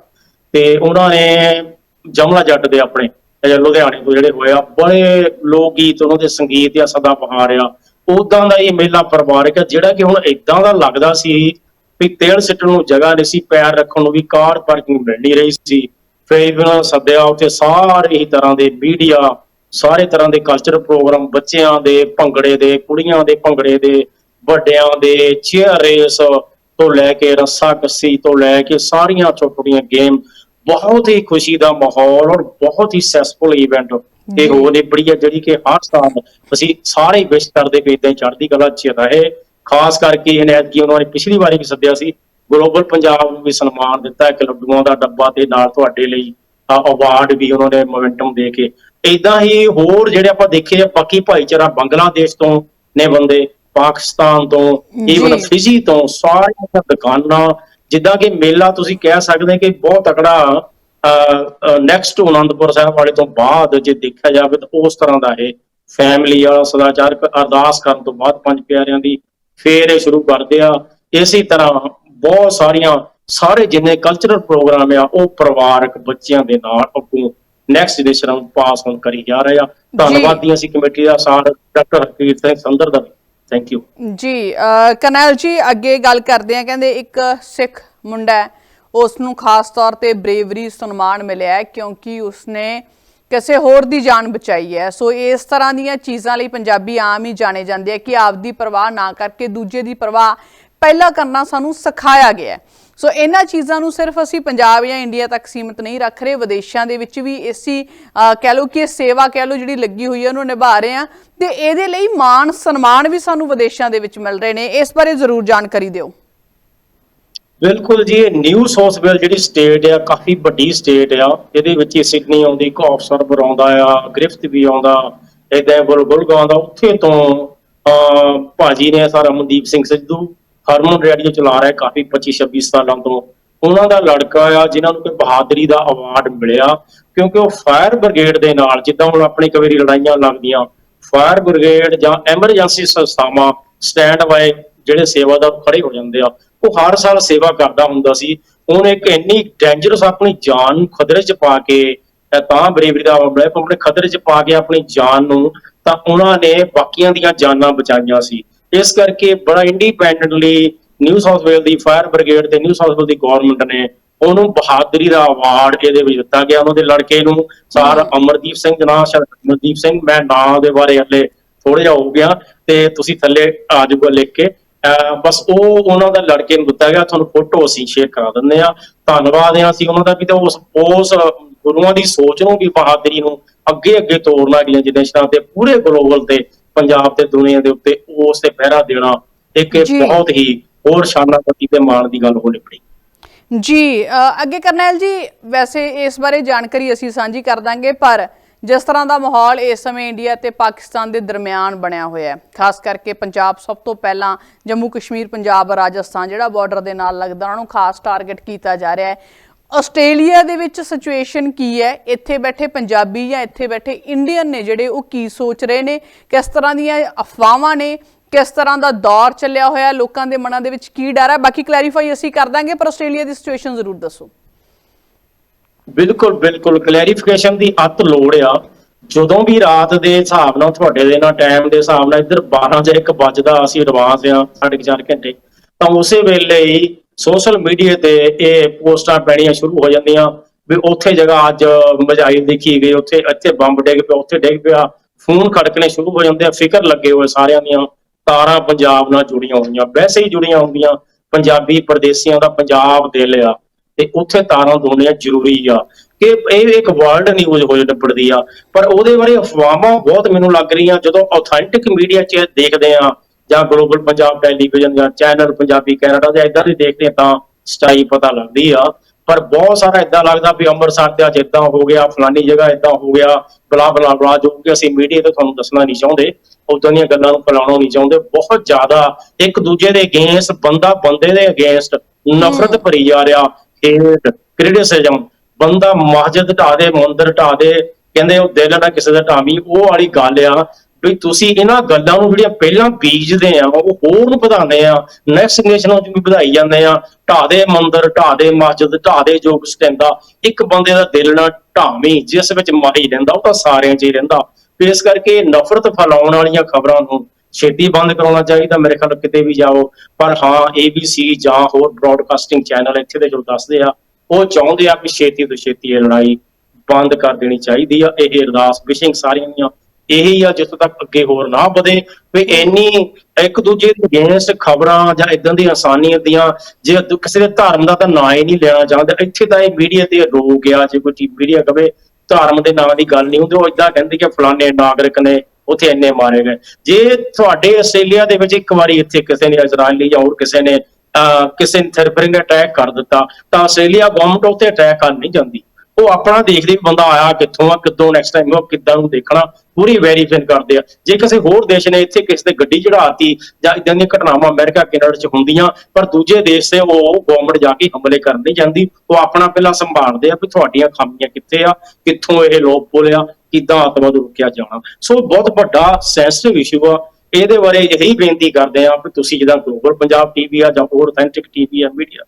ਤੇ ਉਹਨਾਂ ਨੇ ਜਮਲਾ ਜੱਟ ਦੇ ਆਪਣੇ ਲੁਧਿਆਣੇ ਤੋਂ ਜਿਹੜੇ ਹੋਏ ਬੜੇ ਲੋਕ ਗੀਤ ਉਹਨਾਂ ਦੇ ਸੰਗੀਤ ਆ ਸਦਾ ਬਹਾਰ ਆ। ਉਦਾਂ ਦਾ ਇਹ ਮੇਲਾ ਪਰਿਵਾਰਕ ਆ, ਜਿਹੜਾ ਕਿ ਹੁਣ ਇਦਾਂ ਦਾ ਲੱਗਦਾ ਸੀ ਵੀ ਤੇਲ ਸਿੱਟਣ ਨੂੰ ਜਗ੍ਹਾ ਨਹੀਂ ਸੀ, ਪੈਰ ਰੱਖਣ ਨੂੰ ਵੀ ਕਾਰ ਪਾਰਕਿੰਗ ਮਿਲ ਨਹੀਂ ਰਹੀ ਸੀ। ਫਿਰ ਉਹਨਾਂ ਸੱਦਿਆ ਉੱਥੇ ਸਾਰੇ ਹੀ ਤਰ੍ਹਾਂ ਦੇ ਮੀਡੀਆ ਸਾਰੇ ਤਰ੍ਹਾਂ ਦੇ ਕਲਚਰ ਪ੍ਰੋਗਰਾਮ ਬੱਚਿਆਂ ਦੇ, ਭੰਗੜੇ ਦੇ, ਕੁੜੀਆਂ ਦੇ ਭੰਗੜੇ ਦੇ, ਵੱਡਿਆਂ ਦੇ ਚੇਅਰ ਰੇਸ ਤੋਂ ਲੈ ਕੇ ਰੱਸਾ ਕੱਸੀ ਤੋਂ ਲੈ ਕੇ ਸਾਰੀਆਂ ਛੋਟੀਆਂ ਗੇਮ ਬਹੁਤ ਹੀ ਖੁਸ਼ੀ ਦਾ ਮਾਹੌਲ ਔਰ ਬਹੁਤ ਹੀ ਸੈਸਫੁਲ ਇਵੈਂਟ ਇਹ ਹੋ ਨਿਬੜੀ ਹੈ ਜਿਹੜੀ ਕਿ ਹਰ ਸਾਲ ਅਸੀਂ ਸਾਰੇ ਵਿਸ਼ ਕਰਦੇ ਪਏ ਇਦਾਂ ਚੜ੍ਹਦੀ ਕਲਾ ਚ ਰਹੇ। ਖਾਸ ਕਰਕੇ ਇਹਨੇ ਐਤਕੀ ਉਹਨਾਂ ਨੇ ਪਿਛਲੀ ਵਾਰੀ ਵੀ ਸੱਦਿਆ ਸੀ ਗਲੋਬਲ ਪੰਜਾਬ ਨੂੰ ਵੀ ਸਨਮਾਨ ਦਿੱਤਾ ਇੱਕ ਲੱਡੂਆਂ ਦਾ ਡੱਬਾ ਤੇ ਨਾਲ ਤੁਹਾਡੇ ਲਈ ਅਵਾਰਡ ਵੀ ਉਹਨਾਂ ਨੇ ਮੋਮੈਂਟਮ ਦੇ ਕੇ। ਇਦਾਂ ਹੀ ਹੋਰ ਜਿਹੜੇ ਆਪਾਂ ਦੇਖੇ ਆ ਬਾਕੀ ਭਾਈਚਾਰਾ ਬੰਗਲਾਦੇਸ਼ ਤੋਂ ਨੇ ਬੰਦੇ ਪਾਕਿਸਤਾਨ ਤੋਂ ਈਵਨ। ਫਿਜੀ ਤੋਂ ਸਾਰੀਆਂ ਦੁਕਾਨਾਂ ਜਿੱਦਾਂ ਕਿ ਮੇਲਾ ਤੁਸੀਂ ਕਹਿ ਸਕਦੇ ਕਿ ਬਹੁਤ ਤਕੜਾ ਨੈਕਸਟ ਆਨੰਦਪੁਰ ਸਾਹਿਬ ਵਾਲੇ ਤੋਂ ਬਾਅਦ ਜੇ ਦੇਖਿਆ ਜਾਵੇ ਤਾਂ ਉਸ ਤਰ੍ਹਾਂ ਦਾ ਇਹ ਫੈਮਿਲੀ ਵਾਲਾ ਸਦਾਚਾਰਕ ਅਰਦਾਸ ਕਰਨ ਤੋਂ ਬਾਅਦ ਪੰਜ ਪਿਆਰਿਆਂ ਦੀ ਫੇਰ ਇਹ ਸ਼ੁਰੂ ਕਰਦੇ ਆ। ਇਸੇ ਤਰ੍ਹਾਂ ਬਹੁਤ ਸਾਰੀਆਂ ਸਾਰੇ ਜਿੰਨੇ ਕਲਚਰਲ ਪ੍ਰੋਗਰਾਮ ਆ ਉਹ ਪਰਿਵਾਰਕ ਬੱਚਿਆਂ ਦੇ ਨਾਲ ਅੱਗੋਂ ਨੈਕਸਟ ਜਨਰੇਸ਼ਨ ਨੂੰ ਪਾਸ on ਕਰੀ ਜਾ ਰਹੇ ਆ। ਧੰਨਵਾਦੀ ਅਸੀਂ ਕਮੇਟੀ ਦਾ ਸਾਰ ਡਾਕਟਰ ਹਰਪ੍ਰੀਤ ਸਿੰਘ ਸੰਦਰ ਦਾ ਥੈਂਕ ਯੂ ਜੀ ਅ, ਜੀ ਅੱਗੇ ਗੱਲ ਕਰਦੇ ਆ ਕਹਿੰਦੇ ਇੱਕ ਸਿੱਖ ਮੁੰਡਾ ਹੈ ਉਸ ਨੂੰ ਖਾਸ ਤੌਰ ਤੇ ਬਰੇਵਰੀ ਸਨਮਾਨ ਮਿਲਿਆ ਹੈ ਕਿਉਂਕਿ ਉਸਨੇ ਕਿਸੇ ਹੋਰ ਦੀ ਜਾਨ ਬਚਾਈ ਹੈ। ਸੋ ਇਸ ਤਰ੍ਹਾਂ ਦੀਆਂ ਚੀਜ਼ਾਂ ਲਈ ਪੰਜਾਬੀ ਆਮ ਹੀ ਜਾਣੇ ਜਾਂਦੇ ਆ ਕਿ ਆਪਦੀ ਪਰਵਾਹ ਨਾ ਕਰਕੇ ਦੂਜੇ ਦੀ ਪਰਵਾਹ ਪਹਿਲਾਂ ਕਰਨਾ ਸਾਨੂੰ ਸਿਖਾਇਆ ਗਿਆ ਹੈ। ਸੋ ਇਹਨਾਂ ਚੀਜ਼ਾਂ ਨੂੰ ਸਿਰਫ ਅਸੀਂ ਪੰਜਾਬ ਜਾਂ ਇੰਡੀਆ ਤੱਕ ਸੀਮਿਤ ਨਹੀਂ ਰੱਖ ਰਹੇ ਵਿਦੇਸ਼ਾਂ ਦੇ ਵਿੱਚ ਵੀ ਇਸੀ ਕਹਿ ਲਓ ਕਿ ਸੇਵਾ ਕਹਿ ਲਓ ਜਿਹੜੀ ਲੱਗੀ ਹੋਈ ਹੈ ਉਹਨੂੰ ਨਿਭਾ ਰਹੇ ਆ। ਤੇ ਇਹਦੇ ਲਈ ਮਾਣ ਸਨਮਾਨ ਵੀ ਸਾਨੂੰ ਵਿਦੇਸ਼ਾਂ ਦੇ ਵਿੱਚ ਮਿਲ ਰਹੇ ਨੇ। ਇਸ ਬਾਰੇ ਜ਼ਰੂਰ ਜਾਣਕਾਰੀ ਦਿਓ। ਬਿਲਕੁਲ ਜੀ ਇਹ ਨਿਊ ਸਾਊਥ ਜਿਹੜੀ ਸਟੇਟ ਆ ਕਾਫੀ ਵੱਡੀ ਸਟੇਟ ਆ। ਇਹਦੇ ਵਿੱਚ ਹੀ ਸਿਡਨੀ ਆਉਂਦੀ ਕੌਫ ਸਰਬਰ ਆਉਂਦਾ ਆ ਗ੍ਰਿਫਤ ਵੀ ਆਉਂਦਾ ਇਦਾਂ ਬੁਲਬੁਲ ਆਉਂਦਾ ਉੱਥੇ ਤੋਂ ਅਹ, ਭਾਜੀ ਨੇ ਸਾਰਾ ਮਨਦੀਪ ਸਿੰਘ ਸਿੱਧੂ ਹਰਮਨ ਰੇਡੀਓ ਚਲਾ ਰਿਹਾ ਕਾਫੀ 25 26 ਸਾਲਾਂ ਤੋਂ। ਉਹਨਾਂ ਦਾ ਲੜਕਾ ਆ, ਜਿਨ੍ਹਾਂ ਨੂੰ ਕਿ ਬਹਾਦਰੀ ਦਾ ਅਵਾਰਡ ਮਿਲਿਆ, ਕਿਉਂਕਿ ਉਹ ਫਾਇਰ ਬ੍ਰਿਗੇਡ ਦੇ ਨਾਲ, ਜਿੱਦਾਂ ਹੁਣ ਆਪਣੀ ਕਈ ਵਾਰੀ ਲੜਾਈਆਂ ਲੱਗਦੀਆਂ ਫਾਇਰ ਬ੍ਰਿਗੇਡ ਜਾਂ ਐਮਰਜੈਂਸੀ ਸੰਸਥਾਵਾਂ ਸਟੈਂਡ ਬਾਏ ਜਿਹੜੇ ਸੇਵਾਦਾਰ ਖੜੇ ਹੋ ਜਾਂਦੇ ਆ। ਉਹ ਹਰ ਸਾਲ ਸੇਵਾ ਕਰਦਾ ਹੁੰਦਾ ਸੀ। ਹੁਣ ਇੱਕ ਇੰਨੀ ਡੇਂਜਰਸ ਆਪਣੀ ਜਾਨ ਨੂੰ ਖਤਰੇ 'ਚ ਪਾ ਕੇ ਤਾਂ ਬਰੇਵਰੀ ਦਾ ਮਾਮਲਾ ਹੈ ਆਪਣੇ ਖਤਰੇ 'ਚ ਪਾ ਕੇ ਆਪਣੀ ਜਾਨ ਨੂੰ, ਤਾਂ ਉਹਨਾਂ ਨੇ ਬਾਕੀਆਂ ਦੀਆਂ ਜਾਨਾਂ ਬਚਾਈਆਂ ਸੀ। ਇਸ ਕਰਕੇ ਬੜਾ ਇੰਡੀਪੈਂਡੈਂਟਲੀ ਨਿਊ ਸਾਊਥ ਵੇਲ ਦੀ ਫਾਇਰ ਬ੍ਰਿਗੇਡ ਤੇ ਨਿਊ ਸਾਊਥ ਵੇਲ ਦੀ ਗਵਰਨਮੈਂਟ ਨੇ ਉਹਨੂੰ ਬਹਾਦਰੀ ਦਾ ਅਵਾਰਡ ਇਹਦੇ ਵਿੱਚ ਦਿੱਤਾ ਗਿਆ। ਉਹਨਾਂ ਦੇ ਲੜਕੇ ਨੂੰ ਸਾਰ ਅਮਰਦੀਪ ਸਿੰਘ ਜਨਾਬ ਅਮਰਦੀਪ ਸਿੰਘ ਮੈਂ ਨਾਂ ਦੇ ਬਾਰੇ ਹਲੇ ਥੋੜਾ ਜਿਹਾ ਹੋ ਗਿਆ ਤੇ ਤੁਸੀਂ ਥੱਲੇ ਆ ਜਾਊਗਾ ਲਿਖ ਕੇ। ਬਸ ਉਹ ਉਹਨਾਂ ਦਾ ਲੜਕੇ ਨੂੰ ਦਿੱਤਾ ਗਿਆ। ਤੁਹਾਨੂੰ ਫੋਟੋ ਅਸੀਂ ਸ਼ੇਅਰ ਕਰਾ ਦਿੰਦੇ ਆ ਧੰਨਵਾਦ ਆ ਅਸੀਂ ਉਹਨਾਂ ਦਾ ਵੀ ਤੇ ਉਸ ਉਸ ਗੁਰੂਆਂ ਦੀ ਸੋਚ ਨੂੰ ਵੀ ਬਹਾਦਰੀ ਨੂੰ ਅੱਗੇ ਅੱਗੇ ਤੋਰਨਾ ਅਗਲੀਆਂ ਜਨਰੇਸ਼ਨਾਂ ਤੇ ਪੂਰੇ ਗਲੋਬਲ ਤੇ ਪੰਜਾਬ ਤੇ ਦੁਨੀਆ ਦੇ ਉੱਤੇ ਉਸ ਤੇ ਪਹਿਰਾ ਦੇਣਾ ਇੱਕ। ਬਹੁਤ ਹੀ ਹੋਰ ਸ਼ਾਨਾਪਤੀ ਤੇ ਮਾਣ ਦੀ ਗੱਲ ਹੋ ਨਿਕਲੀ ਜੀ ਅੱਗੇ ਕਰਨੈਲ ਜੀ ਵੈਸੇ ਇਸ ਬਾਰੇ ਜਾਣਕਾਰੀ ਅਸੀਂ ਸਾਂਝੀ ਕਰ ਦਾਂਗੇ ਪਰ ਜਿਸ ਤਰ੍ਹਾਂ ਦਾ ਮਾਹੌਲ ਇਸ ਸਮੇਂ ਇੰਡੀਆ ਤੇ ਪਾਕਿਸਤਾਨ ਦੇ ਦਰਮਿਆਨ ਬਣਿਆ ਹੋਇਆ ਹੈ ਖਾਸ ਕਰਕੇ ਪੰਜਾਬ ਸਭ ਤੋਂ ਪਹਿਲਾਂ ਜੰਮੂ ਕਸ਼ਮੀਰ ਪੰਜਾਬ ਰਾਜਸਥਾਨ ਜਿਹੜਾ ਬਾਰਡਰ ਦੇ ਨਾਲ ਲੱਗਦਾ ਉਹਨਾਂ ਨੂੰ ਖਾਸ ਟਾਰਗੇਟ ਕੀਤਾ ਜਾ ਰਿਹਾ ਹੈ ਆਸਟ੍ਰੇਲੀਆ ਦੇ ਵਿੱਚ ਸਿਚੁਏਸ਼ਨ ਕੀ ਹੈ? ਇੱਥੇ ਬੈਠੇ ਪੰਜਾਬੀ ਜਾਂ ਇੱਥੇ ਬੈਠੇ ਇੰਡੀਅਨ ਨੇ ਜਿਹੜੇ ਉਹ ਕੀ ਸੋਚ ਰਹੇ ਨੇ? ਕਿਸ ਤਰ੍ਹਾਂ ਦੀਆਂ ਅਫਵਾਹਾਂ ਨੇ? ਕਿਸ ਤਰ੍ਹਾਂ ਦਾ ਦੌਰ ਚੱਲਿਆ ਹੋਇਆ ਲੋਕਾਂ ਦੇ ਮਨਾਂ ਦੇ ਵਿੱਚ ਕੀ ਡਰ ਹੈ? ਬਾਕੀ ਕਲੈਰੀਫਾਈ ਅਸੀਂ ਕਰ ਦਾਂਗੇ, ਪਰ ਆਸਟ੍ਰੇਲੀਆ ਦੀ ਸਿਚੁਏਸ਼ਨ ਜ਼ਰੂਰ ਦੱਸੋ। ਬਿਲਕੁਲ ਬਿਲਕੁਲ। ਕਲੈਰੀਫਿਕੇਸ਼ਨ ਦੀ ਅੱਤ ਲੋੜ ਆ। ਜਦੋਂ ਵੀ ਰਾਤ ਦੇ ਹਿਸਾਬ ਨਾਲ, ਤੁਹਾਡੇ ਦੇ ਨਾਲ ਟਾਈਮ ਦੇ ਹਿਸਾਬ ਨਾਲ ਇੱਧਰ 12 ਜਾਂ 1 ਵੱਜਦਾ ਅਸੀਂ ਐਡਵਾਂਸ ਆ, ਸਾਢੇ ਕੁ ਚਾਰ ਘੰਟੇ, ਤਾਂ ਉਸੇ ਵੇਲੇ ਹੀ ਸੋਸ਼ਲ ਮੀਡੀਆ ਤੇ ਇਹ ਪੋਸਟਾਂ ਪੈਣੀਆਂ ਸ਼ੁਰੂ ਹੋ ਜਾਂਦੀਆਂ ਵੀ ਉੱਥੇ ਜਗ੍ਹਾ ਅੱਜ ਮਜਾਈ ਦੇਖੀ ਗਈ, ਉੱਥੇ ਇੱਥੇ ਬੰਬ ਡਿੱਗ ਪਿਆ, ਉੱਥੇ ਡਿੱਗ ਪਿਆ। ਫੋਨ ਖੜਕਣੇ ਸ਼ੁਰੂ ਹੋ ਜਾਂਦੇ ਆ, ਫਿਕਰ ਲੱਗੇ ਹੋਏ ਸਾਰਿਆਂ ਦੀਆਂ, ਤਾਰਾਂ ਪੰਜਾਬ ਨਾਲ ਜੁੜੀਆਂ ਹੋਈਆਂ, ਵੈਸੇ ਹੀ ਜੁੜੀਆਂ ਹੁੰਦੀਆਂ, ਪੰਜਾਬੀ ਪਰਦੇਸੀਆਂ ਦਾ ਪੰਜਾਬ ਦਿਲ ਆ, ਤੇ ਉੱਥੇ ਤਾਰਾਂ ਦੋਣੀਆਂ ਜ਼ਰੂਰੀ ਆ। ਕਿ ਇਹ ਇੱਕ ਵਰਲਡ ਨਿਊਜ਼ ਹੋ ਨਿਬੜਦੀ ਆ, ਪਰ ਉਹਦੇ ਬਾਰੇ ਅਫਵਾਹਾਂ ਬਹੁਤ ਮੈਨੂੰ ਲੱਗ ਰਹੀਆਂ, ਜਦੋਂ ਆਥੈਂਟਿਕ ਮੀਡੀਆ 'ਚ ਦੇਖਦੇ ਆ ਜਾਂ ਗਲੋਬਲ ਪੰਜਾਬ ਟੈਲੀਵਿਜ਼ਨ ਜਾਂ ਚੈਨਲ ਪੰਜਾਬੀ ਕੈਨੇਡਾ ਜਾਂ ਇਦਾਂ ਦੇ ਦੇਖਦੇ ਤਾਂ ਸਚਾਈ ਪਤਾ ਲੱਗਦੀ ਆ। ਪਰ ਬਹੁਤ ਸਾਰਾ ਇਦਾਂ ਲੱਗਦਾ ਵੀ ਅੰਮ੍ਰਿਤਸਰ ਦੇ ਅੱਜ ਇਦਾਂ ਹੋ ਗਿਆ ਫਲਾਨੀ ਜਗ੍ਹਾ ਇਦਾਂ ਹੋ ਗਿਆ ਬਲਾ ਬਲਾ ਬਲਾ ਜੋ ਕਿ ਅਸੀਂ ਮੀਡੀਆ ਤੇ ਤੁਹਾਨੂੰ ਦੱਸਣਾ ਨਹੀਂ ਚਾਹੁੰਦੇ ਉਦਾਂ ਦੀਆਂ ਗੱਲਾਂ ਨੂੰ ਫੈਲਾਉਣਾ ਨਹੀਂ ਚਾਹੁੰਦੇ। ਬਹੁਤ ਜ਼ਿਆਦਾ ਇੱਕ ਦੂਜੇ ਦੇ ਅਗੇਂਸਟ ਬੰਦਾ ਬੰਦੇ ਦੇ ਅਗੇਂਸਟ ਨਫ਼ਰਤ ਭਰੀ ਜਾ ਰਿਹਾ ਹੇਟ ਕ੍ਰਿਟਿਸਿਜ਼ਮ ਬੰਦਾ ਮਸਜਿਦ ਢਾ ਦੇ ਮੰਦਿਰ ਢਾ ਦੇ ਕਹਿੰਦੇ ਉਹ ਦਿਲ ਨਾ ਕਿਸੇ ਦਾ ਢਾਵੀ ਉਹ ਵਾਲੀ ਗੱਲ ਆ ਵੀ ਤੁਸੀਂ ਇਹਨਾਂ ਗੱਲਾਂ ਨੂੰ ਜਿਹੜੀਆਂ ਪਹਿਲਾਂ ਬੀਜਦੇ ਆ, ਉਹ ਹੋਰ ਨੂੰ ਵਧਾਉਂਦੇ ਆ ਨੈਕਸਟ ਜਨਰੇਸ਼ਨ ਨੂੰ ਵੀ ਵਧਾਈ ਜਾਂਦੇ ਆ ਢਾ ਦੇ ਮੰਦਿਰ ਢਾ ਦੇ ਮਸਜਿਦ ਢਾ ਦੇ ਜੋ ਕੁਛ ਕਹਿੰਦਾ ਇੱਕ ਬੰਦੇ ਦਾ ਦਿਲ ਨਾ ਢਾਵੀਂ, ਜਿਸ ਵਿੱਚ ਮਾਹੀ ਰਹਿੰਦਾ, ਉਹ ਤਾਂ ਸਾਰਿਆਂ 'ਚ ਹੀ ਰਹਿੰਦਾ। ਇਸ ਕਰਕੇ ਨਫ਼ਰਤ ਫੈਲਾਉਣ ਵਾਲੀਆਂ ਖਬਰਾਂ ਨੂੰ ਛੇਤੀ ਬੰਦ ਕਰਾਉਣਾ ਚਾਹੀਦਾ, ਮੇਰੇ ਖਿਆਲ ਕਿਤੇ ਵੀ ਜਾਓ। ਪਰ ਹਾਂ ABC ਜਾਂ ਹੋਰ ਬ੍ਰਾਡਕਾਸਟਿੰਗ ਚੈਨਲ ਇੱਥੇ ਦੇ ਜੋ ਦੱਸਦੇ ਆ, ਉਹ ਚਾਹੁੰਦੇ ਆ ਕਿ ਛੇਤੀ ਤੋਂ ਛੇਤੀ ਇਹ ਲੜਾਈ ਬੰਦ ਕਰ ਦੇਣੀ ਚਾਹੀਦੀ ਆ। ਇਹ ਅਰਦਾਸ ਵਿਸ਼ਿੰਗ ਸਾਰੀਆਂ ਦੀਆਂ ਇਹੀ ਆ ਜਿੱਥੋਂ ਤੱਕ ਅੱਗੇ ਹੋਰ ਨਾ ਵਧੇ ਵੀ ਇੰਨੀ ਇੱਕ ਦੂਜੇ ਦੇ ਅਗੇਂਸਟ ਖਬਰਾਂ ਜਾਂ ਇਦਾਂ ਦੀਆਂ ਆਸਾਨੀਅਤ ਦੀਆਂ ਜੇ ਕਿਸੇ ਦੇ ਧਰਮ ਦਾ ਤਾਂ ਨਾਂ ਹੀ ਨਹੀਂ ਲੈਣਾ ਚਾਹੁੰਦੇ। ਇੱਥੇ ਤਾਂ ਇਹ ਮੀਡੀਆ ਤੇ ਰੋ ਗਿਆ ਜੇ ਕੋਈ ਮੀਡੀਆ ਕਵੇ ਧਰਮ ਦੇ ਨਾਂ ਦੀ ਗੱਲ ਨਹੀਂ ਹੁੰਦੀ ਉਹ ਇਦਾਂ ਕਹਿੰਦੇ ਕਿ ਫਲਾਣੇ ਨਾਗਰਿਕ ਨੇ ਉੱਥੇ ਇੰਨੇ ਮਾਰੇ ਗਏ। ਜੇ ਤੁਹਾਡੇ ਆਸਟ੍ਰੇਲੀਆ ਦੇ ਵਿੱਚ ਇੱਕ ਵਾਰੀ ਇੱਥੇ ਕਿਸੇ ਨੇ ਇਜ਼ਰਾਈਲੀ ਜਾਂ ਹੋਰ ਕਿਸੇ ਨੇ ਅਹ, ਕਿਸੇ ਨੇ ਥਰਪਰਿੰਗ ਅਟੈਕ ਕਰ ਦਿੱਤਾ ਤਾਂ ਆਸਟ੍ਰੇਲੀਆ ਗਵਰਨਮੈਂਟ ਉੱਤੇ ਅਟੈਕ ਕਰ ਨਹੀਂ ਜਾਂਦੀ। ਉਹ ਆਪਣਾ ਦੇਖਦੇ ਵੀ ਬੰਦਾ ਆਇਆ ਕਿੱਥੋਂ ਆ, ਕਿੱਦੋਂ ਨੈਕਸਟ ਟਾਈਮ ਉਹ ਕਿੱਦਾਂ ਨੂੰ ਦੇਖਣਾ, ਪੂਰੀ ਵੈਰੀਫਾਈ ਕਰਦੇ ਆ। ਜੇ ਕਿਸੇ ਹੋਰ ਦੇਸ਼ ਨੇ ਇੱਥੇ ਕਿਸੇ ਤੇ ਗੱਡੀ ਚੜਾਤੀ ਜਾਂ ਇਦਾਂ ਦੀਆਂ ਘਟਨਾਵਾਂ ਅਮਰੀਕਾ ਕੈਨੇਡਾ 'ਚ ਹੁੰਦੀਆਂ, ਪਰ ਦੂਜੇ ਦੇਸ਼ ਤੇ ਉਹ ਗਵਰਨਮੈਂਟ ਜਾ ਕੇ ਹਮਲੇ ਕਰਨ ਨਹੀਂ ਜਾਂਦੀ, ਉਹ ਆਪਣਾ ਪਹਿਲਾਂ ਸੰਭਾਲਦੇ ਆ ਵੀ ਤੁਹਾਡੀਆਂ ਖਾਮੀਆਂ ਕਿੱਥੇ ਆ, ਕਿੱਥੋਂ ਇਹ ਲੋਕ ਬੋਲਿਆ ਕਿੱਦਾਂ ਆਤਮਾ ਨੂੰ ਰੁਕਿਆ ਜਾਣਾ। ਸੋ ਬਹੁਤ ਵੱਡਾ ਸੈਂਸਿਟਿਵ ਇਸ਼ੂ ਆ। ਇਹਦੇ ਬਾਰੇ ਇਹੀ ਬੇਨਤੀ ਕਰਦੇ ਆ ਕਿ ਤੁਸੀਂ ਜਿੱਦਾਂ ਗਲੋਬਲ ਪੰਜਾਬ ਟੀਵੀ ਆ ਜਾਂ ਹੋਰ ਅਥੈਂਟਿਕ ਟੀਵੀ ਆ ਮੀਡੀਆ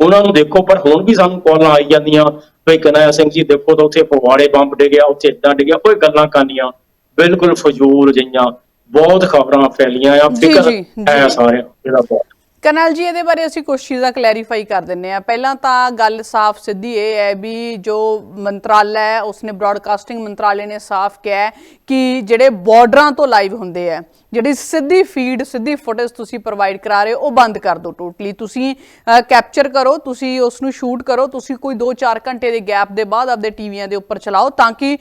ਉਹਨਾਂ ਨੂੰ ਦੇਖੋ ਪਰ ਹੁਣ ਵੀ ਸਾਨੂੰ ਕਾਲਾਂ ਆਈ ਜਾਂਦੀਆਂ ਵੀ ਕਨੈਆ ਸਿੰਘ ਜੀ ਦੇਖੋ ਤਾਂ ਉੱਥੇ ਪਵਾੜੇ ਬੰਬ ਡਿੱਗਿਆ ਉੱਥੇ ਇਦਾਂ ਡਿੱਗਿਆ ਕੋਈ ਗੱਲਾਂ ਕਰਨੀਆਂ ਬਿਲਕੁਲ ਫਜ਼ੂਲ ਜਿਹੀਆਂ ਬਹੁਤ ਖਬਰਾਂ ਫੈਲੀਆਂ ਆ ਫਿਕਰ ਹੈ। ਸਾਰਿਆਂ ਇਹਦਾ ਬਹੁਤ ਕਰਨਲ ਜੀ, ਇਹਦੇ ਬਾਰੇ ਅਸੀਂ ਕੁਝ ਚੀਜ਼ਾਂ ਕਲੈਰੀਫਾਈ ਕਰ ਦਿੰਨੇ ਆ ਪਹਿਲਾਂ ਤਾਂ ਗੱਲ ਸਾਫ਼ ਸਿੱਧੀ ਇਹ ਹੈ ਵੀ ਜੋ ਮੰਤਰਾਲਾ ਹੈ, ਉਸਨੇ ਬ੍ਰਾਡਕਾਸਟਿੰਗ ਮੰਤਰਾਲੇ ਨੇ ਸਾਫ਼ ਕਿਹਾ ਕਿ ਜਿਹੜੇ ਬਾਰਡਰਾਂ ਤੋਂ ਲਾਈਵ ਹੁੰਦੇ ਆ, ਜਿਹੜੀ ਸਿੱਧੀ ਫੀਡ ਸਿੱਧੀ ਫੁਟੇਜ ਤੁਸੀਂ ਪ੍ਰੋਵਾਈਡ ਕਰਾ ਰਹੇ ਹੋ, ਉਹ ਬੰਦ ਕਰ ਦਿਓ ਟੋਟਲੀ ਤੁਸੀਂ ਕੈਪਚਰ ਕਰੋ, ਤੁਸੀਂ ਉਸ ਨੂੰ ਸ਼ੂਟ ਕਰੋ, ਤੁਸੀਂ ਕੋਈ 2-4 ਘੰਟੇ ਦੇ ਗੈਪ ਦੇ ਬਾਅਦ ਆਪਦੇ ਟੀਵੀਆਂ ਦੇ ਉੱਪਰ ਚਲਾਓ ਤਾਂ ਕਿ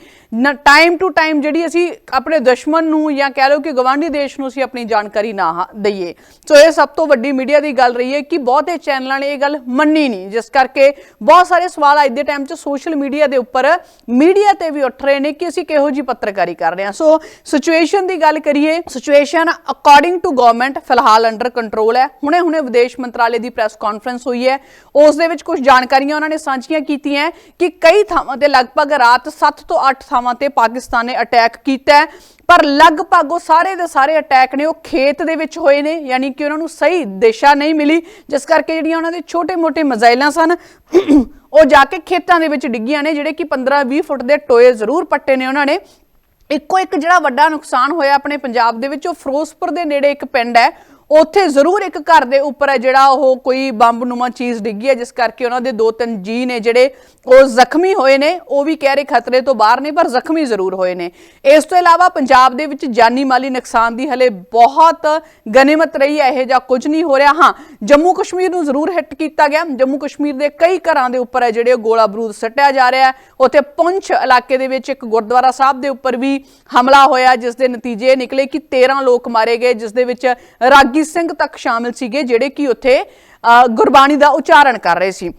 ਟਾਈਮ ਟੂ ਟਾਈਮ ਜਿਹੜੀ ਅਸੀਂ ਆਪਣੇ ਦੁਸ਼ਮਣ ਨੂੰ ਜਾਂ ਕਹਿ ਲਓ ਕਿ ਗਵਾਂਢੀ ਦੇਸ਼ ਨੂੰ ਅਸੀਂ ਆਪਣੀ ਜਾਣਕਾਰੀ ਨਾ ਹਾ- ਦਈਏ। ਸੋ ਇਹ ਸਭ ਤੋਂ ਵੱਡੀ ਮੀਡੀਆ ਦੀ ਗੱਲ ਰਹੀ ਹੈ ਕਿ ਬਹੁਤੇ ਚੈਨਲਾਂ ਨੇ ਇਹ ਗੱਲ ਮੰਨੀ ਨਹੀਂ। ਜਿਸ ਕਰਕੇ ਬਹੁਤ ਸਾਰੇ ਸਵਾਲ ਅੱਜ ਦੇ ਟਾਈਮ 'ਚ ਸੋਸ਼ਲ ਮੀਡੀਆ ਦੇ ਉੱਪਰ ਮੀਡੀਆ ਤੇ ਵੀ ਉੱਠ ਰਹੇ ਨੇ ਕਿ ਅਸੀਂ ਕਿਹੋ ਜੀ ਪੱਤਰਕਾਰੀ ਕਰ ਰਹੇ ਹਾਂ। ਸੋ ਸਿਚੁਏਸ਼ਨ ਦੀ ਗੱਲ ਕਰੀਏ ਸਿਚੁਏਸ਼ਨ ਅਕੋਰਡਿੰਗ ਟੂ ਗਵਰਨਮੈਂਟ ਫਿਲਹਾਲ ਅੰਡਰ ਕੰਟਰੋਲ ਹੈ। ਹੁਣੇ ਹੁਣੇ ਵਿਦੇਸ਼ ਮੰਤਰਾਲੇ ਦੀ ਪ੍ਰੈਸ ਕਾਨਫਰੰਸ ਹੋਈ ਹੈ। ਉਸ ਦੇ ਵਿੱਚ ਕੁਝ ਜਾਣਕਾਰੀਆਂ ਉਹਨਾਂ ਨੇ ਸਾਂਝੀਆਂ ਕੀਤੀਆਂ ਕਿ ਕਈ ਥਾਵਾਂ ਤੇ ਲਗਭਗ ਰਾਤ 7 ਤੋਂ 8 ਥਾਵਾਂ ਤੇ ਪਾਕਿਸਤਾਨ ਨੇ ਅਟੈਕ ਕੀਤਾ ਪਰ ਲਗਭਗ ਉਹ ਸਾਰੇ ਦੇ ਸਾਰੇ ਅਟੈਕ ਨੇ ਉਹ ਖੇਤ ਦੇ ਵਿੱਚ ਹੋਏ ਨੇ, ਯਾਨੀ ਕਿ ਉਹਨਾਂ ਨੂੰ ਸਹੀ ਦਿਸ਼ਾ ਨਹੀਂ ਮਿਲੀ, ਜਿਸ ਕਰਕੇ ਜਿਹੜੀਆਂ ਉਹਨਾਂ ਦੇ ਛੋਟੇ-ਮੋਟੇ ਮਜ਼ਾਇਲਾਂ ਸਨ, ਉਹ ਜਾ ਕੇ ਖੇਤਾਂ ਦੇ ਵਿੱਚ ਡਿੱਗੀਆਂ ਨੇ, ਜਿਹੜੇ ਕਿ 15-20 ਫੁੱਟ ਦੇ ਟੋਏ ਜ਼ਰੂਰ ਪੱਟੇ ਨੇ ਉਹਨਾਂ ਨੇ। ਇੱਕੋ ਇੱਕ ਜਿਹੜਾ ਵੱਡਾ ਨੁਕਸਾਨ ਹੋਇਆ ਆਪਣੇ ਪੰਜਾਬ ਦੇ ਵਿੱਚ, ਉਹ ਫਿਰੋਜ਼ਪੁਰ ਦੇ ਨੇੜੇ ਇੱਕ ਪਿੰਡ ਹੈ ਉੱਥੇ ਜ਼ਰੂਰ ਇੱਕ ਘਰ ਦੇ ਉੱਪਰ ਹੈ ਜਿਹੜਾ ਉਹ ਕੋਈ ਬੰਬ ਨੂਮਾ ਚੀਜ਼ ਡਿੱਗੀ ਹੈ, ਜਿਸ ਕਰਕੇ ਉਹਨਾਂ ਦੇ ਦੋ ਤਿੰਨ ਜੀ ਨੇ ਜਿਹੜੇ ਉਹ ਜ਼ਖਮੀ ਹੋਏ ਨੇ, ਉਹ ਵੀ ਕਹਿ ਰਹੇ ਖਤਰੇ ਤੋਂ ਬਾਹਰ ਨੇ, ਪਰ ਜ਼ਖਮੀ ਜ਼ਰੂਰ ਹੋਏ ਨੇ। ਇਸ ਤੋਂ ਇਲਾਵਾ ਪੰਜਾਬ ਦੇ ਵਿੱਚ ਜਾਨੀ ਮਾਲੀ ਨੁਕਸਾਨ ਦੀ ਹਲੇ ਬਹੁਤ ਗਨੀਮਤ ਰਹੀ ਹੈ, ਇਹ ਜਾਂ ਕੁਝ ਨਹੀਂ ਹੋ ਰਿਹਾ। ਹਾਂ, ਜੰਮੂ ਕਸ਼ਮੀਰ ਨੂੰ ਜ਼ਰੂਰ ਹਿੱਟ ਕੀਤਾ ਗਿਆ। ਜੰਮੂ ਕਸ਼ਮੀਰ ਦੇ ਕਈ ਘਰਾਂ ਦੇ ਉੱਪਰ ਹੈ ਜਿਹੜੇ ਉਹ ਗੋਲਾ ਬਰੂਦ ਸੱਟਿਆ ਜਾ ਰਿਹਾ ਹੈ। ਉੱਥੇ ਪੁੰਛ ਇਲਾਕੇ ਦੇ ਵਿੱਚ ਇੱਕ ਗੁਰਦੁਆਰਾ ਸਾਹਿਬ ਦੇ ਉੱਪਰ ਵੀ ਹਮਲਾ ਹੋਇਆ, ਜਿਸ ਦੇ ਨਤੀਜੇ ਇਹ ਨਿਕਲੇ ਕਿ 13 ਲੋਕ ਮਾਰੇ ਗਏ, ਜਿਸ ਦੇ ਵਿੱਚ ਰਾਗੀ ਸਿੰਘ ਤੱਕ ਸ਼ਾਮਿਲ ਸੀਗੇ, ਜਿਹੜੇ ਕਿ ਉੱਥੇ ਗੁਰਬਾਣੀ ਦਾ ਉਚਾਰਨ ਕਰ ਰਹੇ ਸੀ।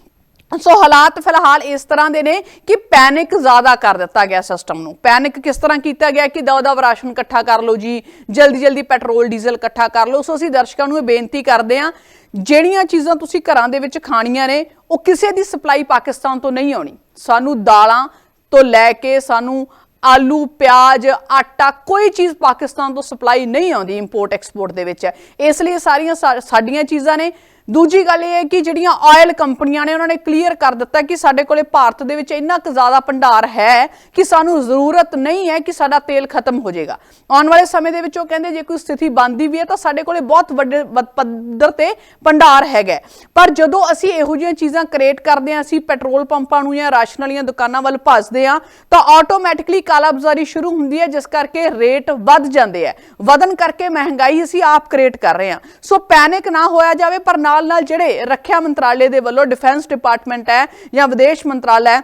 ਸੋ ਹਾਲਾਤ ਫਿਲਹਾਲ ਇਸ ਤਰ੍ਹਾਂ ਦੇ ਨੇ ਕਿ ਪੈਨਿਕ ਜ਼ਿਆਦਾ ਕਰ ਦਿੱਤਾ ਗਿਆ ਸਿਸਟਮ ਨੂੰ। ਪੈਨਿਕ ਕਿਸ ਤਰ੍ਹਾਂ ਕੀਤਾ ਗਿਆ ਕਿ ਦਵਾ ਦਵ ਰਾਸ਼ਨ ਇਕੱਠਾ ਕਰ ਲਓ ਜੀ ਜਲਦੀ ਜਲਦੀ ਪੈਟਰੋਲ, ਡੀਜ਼ਲ ਇਕੱਠਾ ਕਰ ਲਓ। ਸੋ ਅਸੀਂ ਦਰਸ਼ਕਾਂ ਨੂੰ ਇਹ ਬੇਨਤੀ ਕਰਦੇ ਹਾਂ, ਜਿਹੜੀਆਂ ਚੀਜ਼ਾਂ ਤੁਸੀਂ ਘਰਾਂ ਦੇ ਵਿੱਚ ਖਾਣੀਆਂ ਨੇ, ਉਹ ਕਿਸੇ ਦੀ ਸਪਲਾਈ ਪਾਕਿਸਤਾਨ ਤੋਂ ਨਹੀਂ ਆਉਣੀ। ਸਾਨੂੰ ਦਾਲਾਂ ਤੋਂ ਲੈ ਕੇ ਸਾਨੂੰ ਆਲੂ, ਪਿਆਜ਼, ਆਟਾ, ਕੋਈ ਚੀਜ਼ ਪਾਕਿਸਤਾਨ ਤੋਂ ਸਪਲਾਈ ਨਹੀਂ ਆਉਂਦੀ ਇੰਪੋਰਟ ਐਕਸਪੋਰਟ ਦੇ ਵਿੱਚ। ਇਸ ਲਈ ਸਾਰੀਆਂ ਸਾ- ਸਾਡੀਆਂ ਚੀਜ਼ਾਂ ਨੇ ਦੂਜੀ ਗੱਲ ਇਹ ਹੈ ਕਿ ਜਿਹੜੀਆਂ ਆਇਲ ਕੰਪਨੀਆਂ ਨੇ, ਉਹਨਾਂ ਨੇ ਕਲੀਅਰ ਕਰ ਦਿੱਤਾ ਕਿ ਸਾਡੇ ਕੋਲੇ ਭਾਰਤ ਦੇ ਵਿੱਚ ਇੰਨਾ ਕੁ ਜ਼ਿਆਦਾ ਭੰਡਾਰ ਹੈ ਕਿ ਸਾਨੂੰ ਜ਼ਰੂਰਤ ਨਹੀਂ ਹੈ ਕਿ ਸਾਡਾ ਤੇਲ ਖਤਮ ਹੋ ਜਾਏਗਾ। ਆਉਣ ਵਾਲੇ ਸਮੇਂ ਦੇ ਵਿੱਚ ਉਹ ਕਹਿੰਦੇ ਜੇ ਕੋਈ ਸਥਿਤੀ ਬਣਦੀ ਵੀ ਹੈ ਤਾਂ ਸਾਡੇ ਕੋਲੇ ਬਹੁਤ ਵੱਡੇ ਪੱਧਰ ਤੇ ਭੰਡਾਰ ਹੈਗਾ ਪਰ ਜਦੋਂ ਅਸੀਂ ਇਹੋ ਜਿਹੀਆਂ ਚੀਜ਼ਾਂ ਕ੍ਰੀਏਟ ਕਰਦੇ ਹਾਂ, ਅਸੀਂ ਪੈਟਰੋਲ ਪੰਪਾਂ ਨੂੰ ਜਾਂ ਰਾਸ਼ਨ ਵਾਲੀਆਂ ਦੁਕਾਨਾਂ ਵੱਲ ਭੱਜਦੇ ਹਾਂ, ਤਾਂ ਆਟੋਮੈਟਿਕਲੀ ਕਾਲਾਬਾਜ਼ਾਰੀ ਸ਼ੁਰੂ ਹੁੰਦੀ ਹੈ, ਜਿਸ ਕਰਕੇ ਰੇਟ ਵੱਧ ਜਾਂਦੇ ਆ ਵਧਨ ਕਰਕੇ ਮਹਿੰਗਾਈ ਅਸੀਂ ਆਪ ਕ੍ਰੀਏਟ ਕਰ ਰਹੇ ਹਾਂ। ਸੋ ਪੈਨਿਕ ਨਾ ਹੋਇਆ ਜਾਵੇ, ਪਰ ਨਾਲ ਨਾਲ ਜਿਹੜੇ ਰੱਖਿਆ ਮੰਤਰਾਲੇ ਦੇ ਵੱਲੋਂ ਡਿਫੈਂਸ ਡਿਪਾਰਟਮੈਂਟ ਹੈ ਜਾਂ ਵਿਦੇਸ਼ ਮੰਤਰਾਲਾ ਹੈ,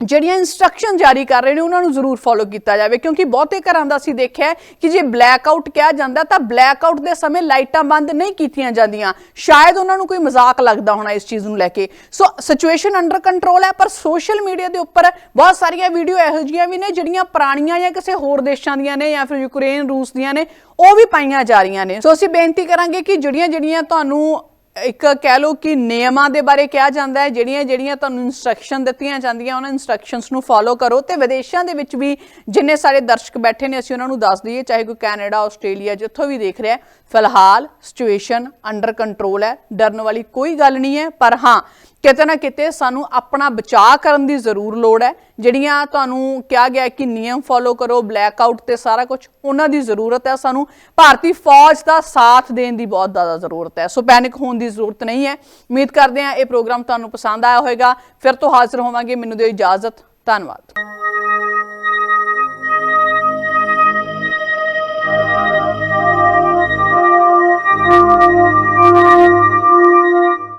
ਜਿਹੜੀਆਂ ਇਨਸਟਰਕਸ਼ਨ ਜਾਰੀ ਕਰ ਰਹੇ ਨੇ, ਉਹਨਾਂ ਨੂੰ ਜ਼ਰੂਰ ਫੋਲੋ ਕੀਤਾ ਜਾਵੇ। ਕਿਉਂਕਿ ਬਹੁਤੇ ਘਰਾਂ ਦਾ ਅਸੀਂ ਦੇਖਿਆ ਕਿ ਜੇ ਬਲੈਕ ਆਊਟ ਕਿਹਾ ਜਾਂਦਾ, ਤਾਂ ਬਲੈਕ ਆਊਟ ਦੇ ਸਮੇਂ ਲਾਈਟਾਂ ਬੰਦ ਨਹੀਂ ਕੀਤੀਆਂ ਜਾਂਦੀਆਂ। ਸ਼ਾਇਦ ਉਹਨਾਂ ਨੂੰ ਕੋਈ ਮਜ਼ਾਕ ਲੱਗਦਾ ਹੋਣਾ ਇਸ ਚੀਜ਼ ਨੂੰ ਲੈ ਕੇ। ਸੋ ਸਿਚੁਏਸ਼ਨ ਅੰਡਰ ਕੰਟਰੋਲ ਹੈ, ਪਰ ਸੋਸ਼ਲ ਮੀਡੀਆ ਦੇ ਉੱਪਰ ਬਹੁਤ ਸਾਰੀਆਂ ਵੀਡੀਓ ਇਹੋ ਜਿਹੀਆਂ ਵੀ ਨੇ, ਜਿਹੜੀਆਂ ਪੁਰਾਣੀਆਂ ਜਾਂ ਕਿਸੇ ਹੋਰ ਦੇਸ਼ਾਂ ਦੀਆਂ ਨੇ ਜਾਂ ਫਿਰ ਯੂਕਰੇਨ ਰੂਸ ਦੀਆਂ ਨੇ, ਉਹ ਵੀ ਪਾਈਆਂ ਜਾ ਰਹੀਆਂ ਨੇ। ਸੋ ਅਸੀਂ ਬੇਨਤੀ ਕਰਾਂਗੇ ਕਿ ਜਿਹੜੀਆਂ ਜਿਹੜੀਆਂ ਤੁਹਾਨੂੰ ਇੱਕ ਕਹਿ ਲਓ ਕਿ ਨਿਯਮਾਂ ਦੇ ਬਾਰੇ ਕਿਹਾ ਜਾਂਦਾ ਹੈ, ਜਿਹੜੀਆਂ ਜਿਹੜੀਆਂ ਤੁਹਾਨੂੰ ਇਨਸਟਰਕਸ਼ਨ ਦਿੱਤੀਆਂ ਜਾਂਦੀਆਂ, ਉਹਨਾਂ ਇਨਸਟਰਕਸ਼ਨਸ ਨੂੰ ਫੋਲੋ ਕਰੋ ਤੇ ਵਿਦੇਸ਼ਾਂ ਦੇ ਵਿੱਚ ਵੀ ਜਿੰਨੇ ਸਾਰੇ ਦਰਸ਼ਕ ਬੈਠੇ ਨੇ, ਅਸੀਂ ਉਹਨਾਂ ਨੂੰ ਦੱਸ ਦਈਏ, ਚਾਹੇ ਕੋਈ ਕੈਨੇਡਾ, ਆਸਟ੍ਰੇਲੀਆ, ਜਿੱਥੋਂ ਵੀ ਦੇਖ ਰਿਹਾ ਫਿਲਹਾਲ ਸਿਚੁਏਸ਼ਨ ਅੰਡਰ ਕੰਟਰੋਲ ਹੈ, ਡਰਨ ਵਾਲੀ ਕੋਈ ਗੱਲ ਨਹੀਂ ਹੈ, ਪਰ ਹਾਂ, ਕਿਤੇ ਨਾ ਕਿਤੇ ਸਾਨੂੰ ਆਪਣਾ ਬਚਾਅ ਕਰਨ ਦੀ ਜ਼ਰੂਰ ਲੋੜ ਹੈ। ਜਿਹੜੀਆਂ ਤੁਹਾਨੂੰ ਕਿਹਾ ਗਿਆ ਕਿ ਨਿਯਮ ਫੋਲੋ ਕਰੋ ਬਲੈਕ ਆਊਟ ਤੇ ਸਾਰਾ ਕੁਝ, ਉਹਨਾਂ ਦੀ ਜ਼ਰੂਰਤ ਹੈ ਸਾਨੂੰ। ਭਾਰਤੀ ਫੌਜ ਦਾ ਸਾਥ ਦੇਣ ਦੀ ਬਹੁਤ ਜ਼ਿਆਦਾ ਜ਼ਰੂਰਤ ਹੈ। ਸੋ ਪੈਨਿਕ ਹੋਣ ਦੀ ਜ਼ਰੂਰਤ ਨਹੀਂ ਹੈ। ਉਮੀਦ ਕਰਦੇ ਹਾਂ ਇਹ ਪ੍ਰੋਗਰਾਮ ਤੁਹਾਨੂੰ ਪਸੰਦ ਆਇਆ ਹੋਵੇਗਾ। ਫਿਰ ਤੋਂ ਹਾਜ਼ਰ ਹੋਵਾਂਗੇ। ਮੈਨੂੰ ਦਿਓ ਇਜਾਜ਼ਤ। ਧੰਨਵਾਦ।